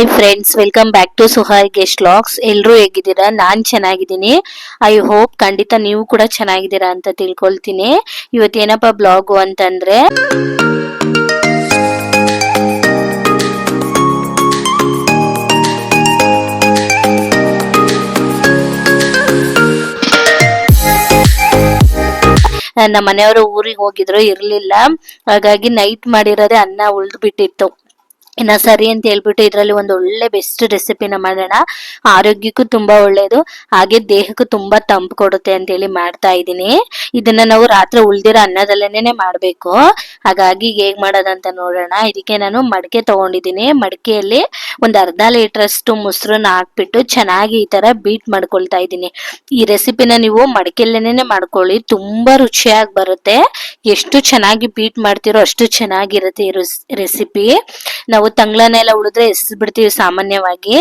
Hi friends welcome back to Suhai guest logs ಎಲ್ಲರೂ ಹೇಗಿದ್ದೀರಾ? ನಾನು ಚೆನ್ನಾಗಿದ್ದೀನಿ. ಐ ಹೋಪ್ ಖಂಡಿತ ನೀವು ಕೂಡ ಚೆನ್ನಾಗಿದ್ದೀರಾ ಅಂತ ತಿಳ್ಕೊಳ್ತೀನಿ. ಇವತ್ತೇನಪ್ಪ ಬ್ಲಾಗು ಅಂತಂದ್ರೆ? ನಮ್ಮ ಮನೆಯವರು ಊರಿಗೆ ಹೋಗಿದ್ರು, ಇರ್ಲಿಲ್ಲ. ಹಾಗಾಗಿ ನೈಟ್ ಮಾಡಿರೋದೇ ಅನ್ನ ಉಳ್ದು ಬಿಟ್ಟಿತ್ತು ಇನ್ನ ಸರಿ ಅಂತ ಹೇಳ್ಬಿಟ್ಟು ಇದರಲ್ಲಿ ಒಂದು ಒಳ್ಳೆ ಬೆಸ್ಟ್ ರೆಸಿಪಿನ ಮಾಡೋಣ. ಆರೋಗ್ಯಕ್ಕೂ ತುಂಬಾ ಒಳ್ಳೆಯದು ಹಾಗೆ ದೇಹಕ್ಕೂ ತುಂಬಾ ತಂಪು ಕೊಡುತ್ತೆ ಅಂತ ಹೇಳಿ ಮಾಡ್ತಾ ಇದ್ದೀನಿ. ಇದನ್ನ ನಾವು ರಾತ್ರಿ ಉಳ್ದಿರೋ ಅನ್ನದಲ್ಲೇನೆ ಮಾಡ್ಬೇಕು. ಹಾಗಾಗಿ ಹೇಗ್ ಮಾಡೋದಂತ ನೋಡೋಣ. ಇದಕ್ಕೆ ನಾನು ಮಡಕೆ ತಗೊಂಡಿದ್ದೀನಿ. ಮಡಕೆಯಲ್ಲಿ ಒಂದು ಅರ್ಧ ಲೀಟರ್ ಅಷ್ಟು ಮೊಸರನ್ನ ಹಾಕ್ಬಿಟ್ಟು ಚೆನ್ನಾಗಿ ಈ ತರ ಬೀಟ್ ಮಾಡ್ಕೊಳ್ತಾ ಇದ್ದೀನಿ. ಈ ರೆಸಿಪಿನ ನೀವು ಮಡಕೆಯಲ್ಲೇನೆ ಮಾಡ್ಕೊಳ್ಳಿ. ತುಂಬಾ ರುಚಿಯಾಗಿ ಬರುತ್ತೆ. ಎಷ್ಟು ಚೆನ್ನಾಗಿ ಬೀಟ್ ಮಾಡ್ತಿರೋ ಅಷ್ಟು ಚೆನ್ನಾಗಿರುತ್ತೆ ಈ ರೆಸಿಪಿ ತಂಗ್ಳನೆಲ್ಲ ಉಳಿದ್ರೆ ಎಸ್ ಬಿಡ್ತೀವಿ ಸಾಮಾನ್ಯವಾಗಿ.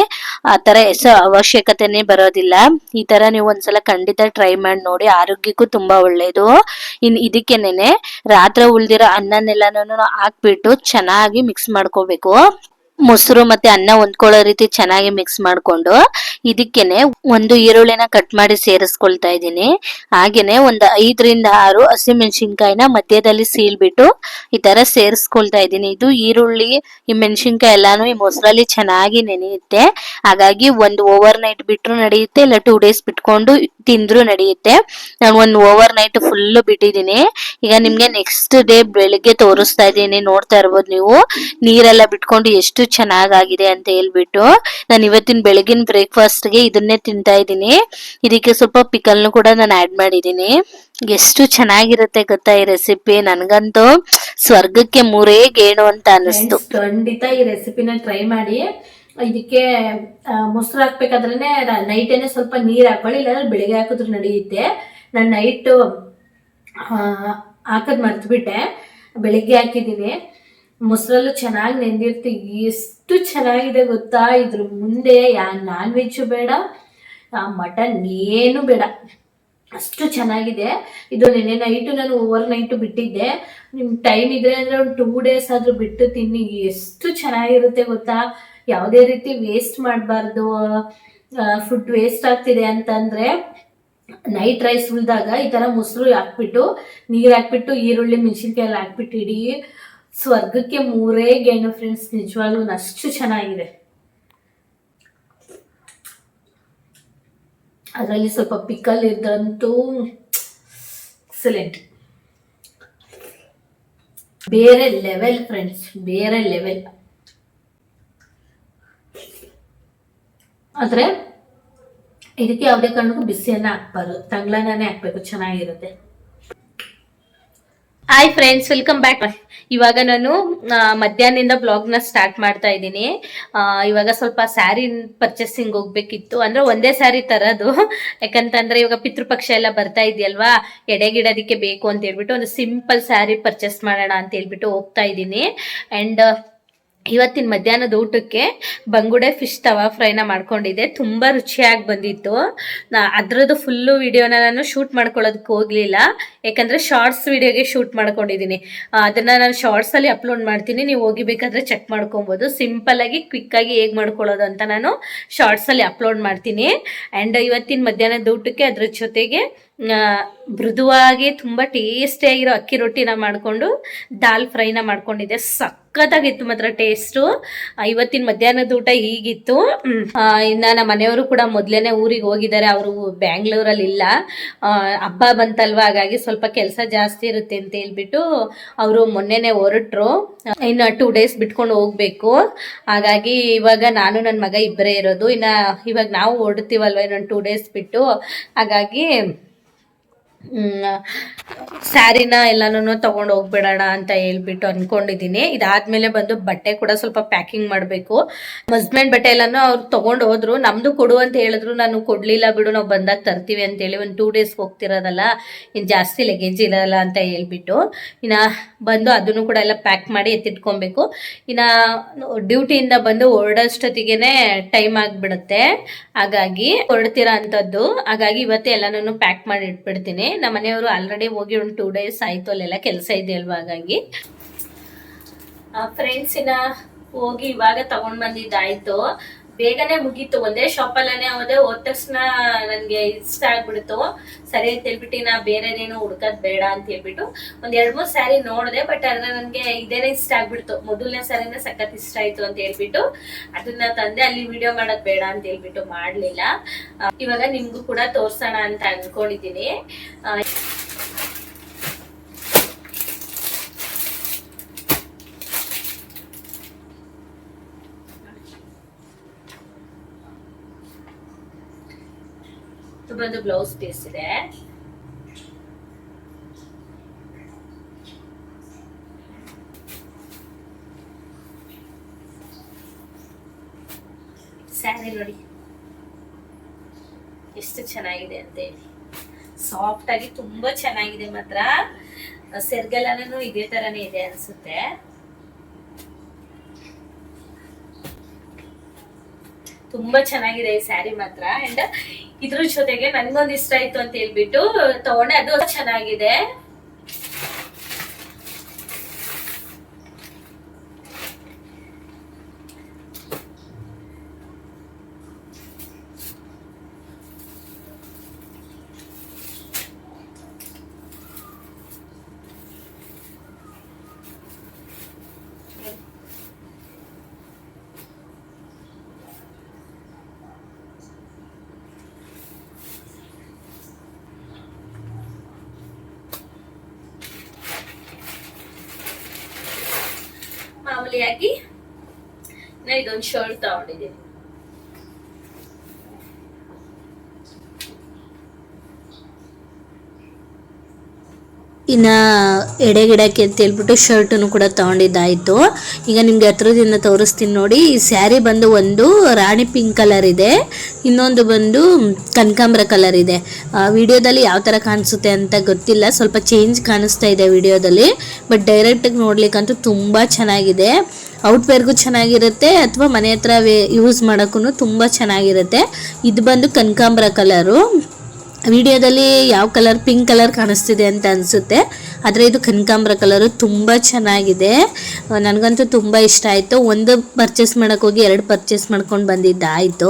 ಆ ತರ ಎಸೋ ಅವಶ್ಯಕತೆನೇ ಬರೋದಿಲ್ಲ. ಈ ತರ ನೀವು ಒಂದ್ಸಲ ಖಂಡಿತ ಟ್ರೈ ಮಾಡಿ ನೋಡಿ, ಆರೋಗ್ಯಕ್ಕೂ ತುಂಬಾ ಒಳ್ಳೇದು. ಇನ್ ಇದಕ್ಕೆನೆ ರಾತ್ರಿ ಉಳ್ದಿರೋ ಅನ್ನನೆಲ್ಲನೂ ಹಾಕ್ಬಿಟ್ಟು ಚೆನ್ನಾಗಿ ಮಿಕ್ಸ್ ಮಾಡ್ಕೋಬೇಕು. ಮೊಸರು ಮತ್ತೆ ಅನ್ನ ಹೊಂದ್ಕೊಳ್ಳೋ ರೀತಿ ಚೆನ್ನಾಗಿ ಮಿಕ್ಸ್ ಮಾಡ್ಕೊಂಡು ಇದಕ್ಕೇನೆ ಒಂದು ಈರುಳ್ಳಿನ ಕಟ್ ಮಾಡಿ ಸೇರಿಸ್ಕೊಳ್ತಾ ಇದ್ದೀನಿ. ಹಾಗೇನೆ ಒಂದು ಐದರಿಂದ ಆರು ಹಸಿಮೆಣಸಿನ್ಕಾಯಿನ ಮಧ್ಯದಲ್ಲಿ ಸೀಳ್ಬಿಟ್ಟು ಈ ತರ ಸೇರಿಸ್ಕೊಳ್ತಾ ಇದ್ದೀನಿ. ಇದು ಈರುಳ್ಳಿ, ಈ ಮೆಣಸಿನ್ಕಾಯಿ ಎಲ್ಲಾನು ಈ ಮೊಸರಲ್ಲಿ ಚೆನ್ನಾಗಿ ನೆನೆಯುತ್ತೆ. ಹಾಗಾಗಿ ಒಂದು ಓವರ್ ನೈಟ್ ಬಿಟ್ಟರು ನಡೆಯುತ್ತೆ, ಇಲ್ಲ ಟೂ ಡೇಸ್ ಬಿಟ್ಕೊಂಡು ತಿಂದ್ರು ನಡೆಯುತ್ತೆ. ನಾನು ಒಂದು ಓವರ್ ನೈಟ್ ಫುಲ್ ಬಿಟ್ಟಿದ್ದೀನಿ. ಈಗ ನಿಮ್ಗೆ ನೆಕ್ಸ್ಟ್ ಡೇ ಬೆಳಿಗ್ಗೆ ತೋರಿಸ್ತಾ ಇದ್ದೀನಿ. ನೋಡ್ತಾ ಇರ್ಬೋದು ನೀವು. ನೀರೆಲ್ಲ ಬಿಟ್ಕೊಂಡು ಎಷ್ಟು ಚೆನ್ನಾಗಾಗಿದೆ ಅಂತ ಹೇಳ್ಬಿಟ್ಟು ನಾನು ಇವತ್ತಿನ ಬೆಳಗಿನ ಬ್ರೇಕ್ಫಾಸ್ಟ್ಗೆ ಇದನ್ನೇ ತಿಂತಾ ಇದ್ದೀನಿ. ಇದಕ್ಕೆ ಸ್ವಲ್ಪ ಪಿಕಲ್ನು ಕೂಡ ನಾನು ಆಡ್ ಮಾಡಿದ್ದೀನಿ. ಎಷ್ಟು ಚೆನ್ನಾಗಿರುತ್ತೆ ಗೊತ್ತಾ ಈ ರೆಸಿಪಿ? ನನಗಂತೂ ಸ್ವರ್ಗಕ್ಕೆ ಮೂರೇ ಗೇಣು ಅಂತ ಅನಿಸ್ತು. ಖಂಡಿತ ಈ ರೆಸಿಪಿನ ಟ್ರೈ ಮಾಡಿ. ಇದಕ್ಕೆ ಮೊಸರು ಹಾಕ್ಬೇಕಾದ್ರೆ ನೈಟೇನೆ ಸ್ವಲ್ಪ ನೀರ್ ಹಾಕೊಳ್ಳಿ ಇಲ್ಲಾಂದ್ರೆ ಬೆಳಿಗ್ಗೆ ಹಾಕಿದ್ರು ನಡೆಯುತ್ತೆ. ನಾನು ನೈಟ್ ಹಾಕದ್ ಮರ್ತ್ಬಿಟ್ಟೆ. ಬೆಳಿಗ್ಗೆ ಹಾಕಿದ್ದೀನಿ. ಮೊಸರಲ್ಲೂ ಚೆನ್ನಾಗಿ ನೆಂದಿರ್ತಿ. ಎಷ್ಟು ಚೆನ್ನಾಗಿದೆ ಗೊತ್ತಾ? ಇದ್ರ ಮುಂದೆ ಯಾ ನಾನ್ ವೆಜ್ಜು ಬೇಡ ಮಟನ್ ಏನು ಬೇಡ. ಅಷ್ಟು ಚೆನ್ನಾಗಿದೆ. ಇದು ನಿನ್ನೆ ನೈಟು ನಾನು ಓವರ್ ನೈಟು ಬಿಟ್ಟಿದ್ದೆ. ನಿಮ್ ಟೈಮ್ ಇದ್ರೆ ಅಂದ್ರೆ ಒಂದು ಟೂ ಡೇಸ್ ಆದ್ರೂ ಬಿಟ್ಟು ತಿನ್ನಿ. ಎಷ್ಟು ಚೆನ್ನಾಗಿರುತ್ತೆ ಗೊತ್ತಾ? ಯಾವುದೇ ರೀತಿ ವೇಸ್ಟ್ ಮಾಡಬಾರ್ದು. ಫುಡ್ ವೇಸ್ಟ್ ಆಗ್ತಿದೆ ಅಂತಂದ್ರೆ ನೈಟ್ ರೈಸ್ ಉಳಿದಾಗ ಈ ತರ ಮೊಸರು ಹಾಕ್ಬಿಟ್ಟು, ನೀರ್ ಹಾಕ್ಬಿಟ್ಟು, ಈರುಳ್ಳಿ ಮೆಣಸಿನ್ಕಾಯಿ ಹಾಕ್ಬಿಟ್ಟು ಇಡೀ ಸ್ವರ್ಗಕ್ಕೆ ಮೂರೇ ಗೆಣ್ಣು ಫ್ರೆಂಡ್ಸ್ ನಿಜವಾಗ್ಲೂ ಅಷ್ಟು ಚೆನ್ನಾಗಿದೆ. ಅದರಲ್ಲಿ ಸ್ವಲ್ಪ ಪಿಕಲ್ ಇದ್ದಂತೂ ಎಕ್ಸಲೆಂಟ್ ಬೇರೆ ಲೆವೆಲ್ ಫ್ರೆಂಡ್ಸ್ ಬೇರೆ ಲೆವೆಲ್ ಆದ್ರೆ ಇದಕ್ಕೆ ಯಾವುದೇ ಕಾರಣಕ್ಕೂ ಬಿಸಿಯನ್ನ ಹಾಕ್ಬಾರ್ದು ತಂಗ್ಳನೇ ಹಾಕ್ಬೇಕು, ಚೆನ್ನಾಗಿರುತ್ತೆ. ಹಾಯ್ ಫ್ರೆಂಡ್ಸ್ ವೆಲ್ಕಮ್ ಬ್ಯಾಕ್ ಇವಾಗ ನಾನು ಮಧ್ಯಾಹ್ನದಿಂದ ಬ್ಲಾಗ್ನ ಸ್ಟಾರ್ಟ್ ಮಾಡ್ತಾ ಇದ್ದೀನಿ. ಇವಾಗ ಸ್ವಲ್ಪ ಸ್ಯಾರಿ ಪರ್ಚೇಸಿಂಗ್ ಹೋಗ್ಬೇಕಿತ್ತು. ಅಂದ್ರೆ ಒಂದೇ ಸ್ಯಾರಿ ತರೋದು. ಯಾಕಂತಂದ್ರೆ ಇವಾಗ ಪಿತೃಪಕ್ಷ ಎಲ್ಲ ಬರ್ತಾ ಇದೆಯಲ್ವಾ? ಎಡೆಗಿಡೋದಕ್ಕೆ ಬೇಕು ಅಂತ ಹೇಳ್ಬಿಟ್ಟು ಒಂದು ಸಿಂಪಲ್ ಸ್ಯಾರಿ ಪರ್ಚೇಸ್ ಮಾಡೋಣ ಅಂತ ಹೇಳ್ಬಿಟ್ಟು ಹೋಗ್ತಾ ಇದ್ದೀನಿ. ಅಂಡ್ ಇವತ್ತಿನ ಮಧ್ಯಾಹ್ನದ ಊಟಕ್ಕೆ ಬಂಗುಡೆ ಫಿಶ್ ತವಾ ಫ್ರೈನ ಮಾಡ್ಕೊಂಡಿದ್ದೆ. ತುಂಬ ರುಚಿಯಾಗಿ ಬಂದಿತ್ತು. ಅದ್ರದ್ದು ಫುಲ್ಲು ವಿಡಿಯೋನ ನಾನು ಶೂಟ್ ಮಾಡ್ಕೊಳ್ಳೋದಕ್ಕೆ ಹೋಗಲಿಲ್ಲ. ಯಾಕಂದರೆ ಶಾರ್ಟ್ಸ್ ವಿಡಿಯೋಗೆ ಶೂಟ್ ಮಾಡ್ಕೊಂಡಿದ್ದೀನಿ ಅದನ್ನು ನಾನು ಶಾರ್ಟ್ಸಲ್ಲಿ ಅಪ್ಲೋಡ್ ಮಾಡ್ತೀನಿ. ನೀವು ಹೋಗಿ ಬೇಕಾದರೆ ಚೆಕ್ ಮಾಡ್ಕೊಬೋದು. ಸಿಂಪಲ್ಲಾಗಿ ಕ್ವಿಕ್ಕಾಗಿ ಹೇಗೆ ಮಾಡ್ಕೊಳ್ಳೋದು ಅಂತ ನಾನು ಶಾರ್ಟ್ಸಲ್ಲಿ ಅಪ್ಲೋಡ್ ಮಾಡ್ತೀನಿ. ಆ್ಯಂಡ್ ಇವತ್ತಿನ ಮಧ್ಯಾಹ್ನದ ಊಟಕ್ಕೆ ಅದ್ರ ಜೊತೆಗೆ ಮೃದುವಾಗಿ ತುಂಬ ಟೇಸ್ಟಿಯಾಗಿರೋ ಅಕ್ಕಿ ರೊಟ್ಟಿನ ಮಾಡಿಕೊಂಡು ದಾಲ್ ಫ್ರೈನ ಮಾಡ್ಕೊಂಡಿದ್ದೆ. ಸಖತ್ತಾಗಿತ್ತು ಮಾತ್ರ ಟೇಸ್ಟು ಇವತ್ತಿನ ಮಧ್ಯಾಹ್ನದ ಊಟ ಹೀಗಿತ್ತು ನನ್ನ ಇನ್ನ ನಮ್ಮ ಮನೆಯವರು ಕೂಡ ಮೊದಲೇನೆ ಊರಿಗೆ ಹೋಗಿದ್ದಾರೆ. ಅವರು ಬ್ಯಾಂಗ್ಳೂರಲ್ಲಿ ಇಲ್ಲ. ಹಬ್ಬ ಬಂತಲ್ವಾ? ಹಾಗಾಗಿ ಸ್ವಲ್ಪ ಕೆಲಸ ಜಾಸ್ತಿ ಇರುತ್ತೆ ಅಂತ ಹೇಳ್ಬಿಟ್ಟು ಅವರು ಮೊನ್ನೆನೆ ಹೊರಟ್ರು. ಇನ್ನು ಟೂ ಡೇಸ್ ಬಿಟ್ಕೊಂಡು ಹೋಗ್ಬೇಕು. ಹಾಗಾಗಿ ಇವಾಗ ನಾನು ನನ್ನ ಮಗ ಇಬ್ಬರೇ ಇರೋದು. ಇನ್ನು ಇವಾಗ ನಾವು ಹೊರಡ್ತೀವಲ್ವ ಇನ್ನೊಂದು ಟೂ ಡೇಸ್ ಬಿಟ್ಟು? ಹಾಗಾಗಿ ಸ್ಯಾರಿನ ಎಲ್ಲಾನು ತಗೊಂಡು ಹೋಗ್ಬಿಡೋಣ ಅಂತ ಹೇಳ್ಬಿಟ್ಟು ಅನ್ಕೊಂಡಿದ್ದೀನಿ ಇದಾದ್ಮೇಲೆ ಬಂದು ಬಟ್ಟೆ ಕೂಡ ಸ್ವಲ್ಪ ಪ್ಯಾಕಿಂಗ್ ಮಾಡಬೇಕು. ಹಸ್ಬೆಂಡ್ ಬಟ್ಟೆ ಎಲ್ಲಾನು ಅವ್ರು ತಗೊಂಡು ಹೋದ್ರು. ನಮ್ದು ಕೊಡು ಅಂತ ಹೇಳಿದ್ರು. ನಾನು ಕೊಡ್ಲಿಲ್ಲ ಬಿಡು, ನಾವು ಬಂದಾಗ ತರ್ತೀವಿ ಅಂತೇಳಿ ಒಂದು ಟೂ ಡೇಸ್ ಹೋಗ್ತಿರೋದಲ್ಲ ಇನ್ನು ಜಾಸ್ತಿ ಲಗೇಜ್ ಇರಲ್ಲ ಅಂತ ಹೇಳ್ಬಿಟ್ಟು. ಇನ್ನು ಬಂದು ಅದನ್ನು ಕೂಡ ಎಲ್ಲ ಪ್ಯಾಕ್ ಮಾಡಿ ಎತ್ತಿಟ್ಕೊಬೇಕು. ಇನ್ನು ಡ್ಯೂಟಿಯಿಂದ ಬಂದು ಹೊರಡೋಷ್ಟೊತ್ತಿಗೆ ಟೈಮ್ ಆಗಿಬಿಡುತ್ತೆ. ಹಾಗಾಗಿ ಹೊರಡ್ತಿರೋ ಅಂಥದ್ದು ಹಾಗಾಗಿ ಇವತ್ತೇ ಎಲ್ಲಾನು ಪ್ಯಾಕ್ ಮಾಡಿ ಇಟ್ಬಿಡ್ತೀನಿ. ನಮ್ಮ ಮನೆಯವರು ಆಲ್ರೆಡಿ ಹೋಗಿ ಒಂದು ಟೂ ಡೇಸ್ ಆಯ್ತು, ಅಲ್ಲೆಲ್ಲ ಕೆಲಸ ಇದೆ ಅಲ್ವಾ ಹಾಗಾಗಿ. ಫ್ರೆಂಡ್ಸಿನ ಹೋಗಿ ಇವಾಗ ತಗೊಂಡ್ ಬಂದಿದ್ದಾಯ್ತು. ಬೇಗನೆ ಮುಗೀತು. ಒಂದೇ ಶಾಪಲ್ಲೇ ಹೋದೆ. ಹೋದ ತಕ್ಷಣ ನನ್ಗೆ ಇಷ್ಟ ಆಗ್ಬಿಡ್ತು. ಸರಿ ಅಂತ ಹೇಳ್ಬಿಟ್ಟು ನಾ ಬೇರೆದೇನು ಹುಡ್ಕದ್ ಬೇಡ ಅಂತ ಹೇಳ್ಬಿಟ್ಟು ಒಂದ್ ಎರಡ್ ಮೂರ್ ಸ್ಯಾರಿ ನೋಡಿದೆ ಬಟ್ ಅದ್ರ ನನ್ಗೆ ಇದೇನೆ ಇಷ್ಟ ಆಗ್ಬಿಡ್ತು. ಮೊದಲನೇ ಸ್ಯಾರಿನ ಸಖತ್ ಇಷ್ಟ ಆಯ್ತು ಅಂತ ಹೇಳ್ಬಿಟ್ಟು ಅದನ್ನ ತಂದೆ ಅಲ್ಲಿ ವಿಡಿಯೋ ಮಾಡೋದ್ ಬೇಡ ಅಂತ ಹೇಳ್ಬಿಟ್ಟು ಮಾಡ್ಲಿಲ್ಲ. ಇವಾಗ ನಿಮ್ಗೂ ಕೂಡ ತೋರ್ಸೋಣ ಅಂತ ಅನ್ಕೊಂಡಿದೀನಿ ಬಂದು ಬ್ಲೌಸ್ ಪೀಸ್ ಇದೆ. ಸ್ಯಾರಿ ನೋಡಿ. ಎಷ್ಟು ಚೆನ್ನಾಗಿದೆ ಅಂತ ಹೇಳಿ. ಸಾಫ್ಟ್ ಆಗಿ ತುಂಬಾ ಚೆನ್ನಾಗಿದೆ ಮಾತ್ರ. ಸೆರ್ಗೆಲ್ಲನೂ ಇದೇ ತರನೇ ಇದೆ ಅನ್ಸುತ್ತೆ. ತುಂಬಾ ಚೆನ್ನಾಗಿದೆ ಈ ಸ್ಯಾರಿ ಮಾತ್ರ. ಅಂಡ್ ಇದ್ರ ಜೊತೆಗೆ ನನ್ಗೊಂದ್ ಇಷ್ಟ ಆಯ್ತು ಅಂತ ಹೇಳ್ಬಿಟ್ಟು ತಗೊಂಡೆ. ಅದು ಚೆನ್ನಾಗಿದೆ ಮಾಮೂಲಿಯಾಗಿ ಇದೊಂದು ಶರ್ಟ್ ತಗೊಂಡಿದ್ದೀನಿ ಇನ್ನ ಎಡೆಗಿಡಕ್ಕೆ ಅಂತ ಹೇಳ್ಬಿಟ್ಟು ಶರ್ಟನ್ನು ಕೂಡ ತಗೊಂಡಿದ್ದಾಯ್ತು. ಈಗ ನಿಮ್ಗೆ ಹತ್ರದಿಂದ ತೋರಿಸ್ತೀನಿ ನೋಡಿ. ಈ ಸ್ಯಾರಿ ಬಂದು ಒಂದು ರಾಣಿ ಪಿಂಕ್ ಕಲರ್ ಇದೆ. ಇನ್ನೊಂದು ಬಂದು ಕನಕಾಂಬ್ರ ಕಲರ್ ಇದೆ. ವಿಡಿಯೋದಲ್ಲಿ ಯಾವ ಥರ ಕಾಣಿಸುತ್ತೆ ಅಂತ ಗೊತ್ತಿಲ್ಲ. ಸ್ವಲ್ಪ ಚೇಂಜ್ ಕಾಣಿಸ್ತಾ ಇದೆ ವಿಡಿಯೋದಲ್ಲಿ. ಬಟ್ ಡೈರೆಕ್ಟಾಗಿ ನೋಡ್ಲಿಕ್ಕಂತೂ ತುಂಬ ಚೆನ್ನಾಗಿದೆ. ಔಟ್ವೇರ್ಗೂ ಚೆನ್ನಾಗಿರುತ್ತೆ ಅಥವಾ ಮನೆ ಹತ್ರ ಯೂಸ್ ಮಾಡೋಕ್ಕೂ ತುಂಬ ಚೆನ್ನಾಗಿರುತ್ತೆ. ಇದು ಬಂದು ಕನಕಾಂಬ್ರ ಕಲರು ವಿಡಿಯೋದಲ್ಲಿ ಯಾವ ಕಲರ್ ಪಿಂಕ್ ಕಲರ್ ಕಾಣಿಸ್ತಿದೆ ಅಂತ ಅನಿಸುತ್ತೆ. ಆದರೆ ಇದು ಕನಕಾಂಬ್ರ ಕಲರು ತುಂಬ ಚೆನ್ನಾಗಿದೆ. ನನಗಂತೂ ತುಂಬ ಇಷ್ಟ ಆಯಿತು. ಒಂದು ಪರ್ಚೇಸ್ ಮಾಡೋಕ್ಕೋಗಿ ಎರಡು ಪರ್ಚೇಸ್ ಮಾಡ್ಕೊಂಡು ಬಂದಿದ್ದಾಯಿತು.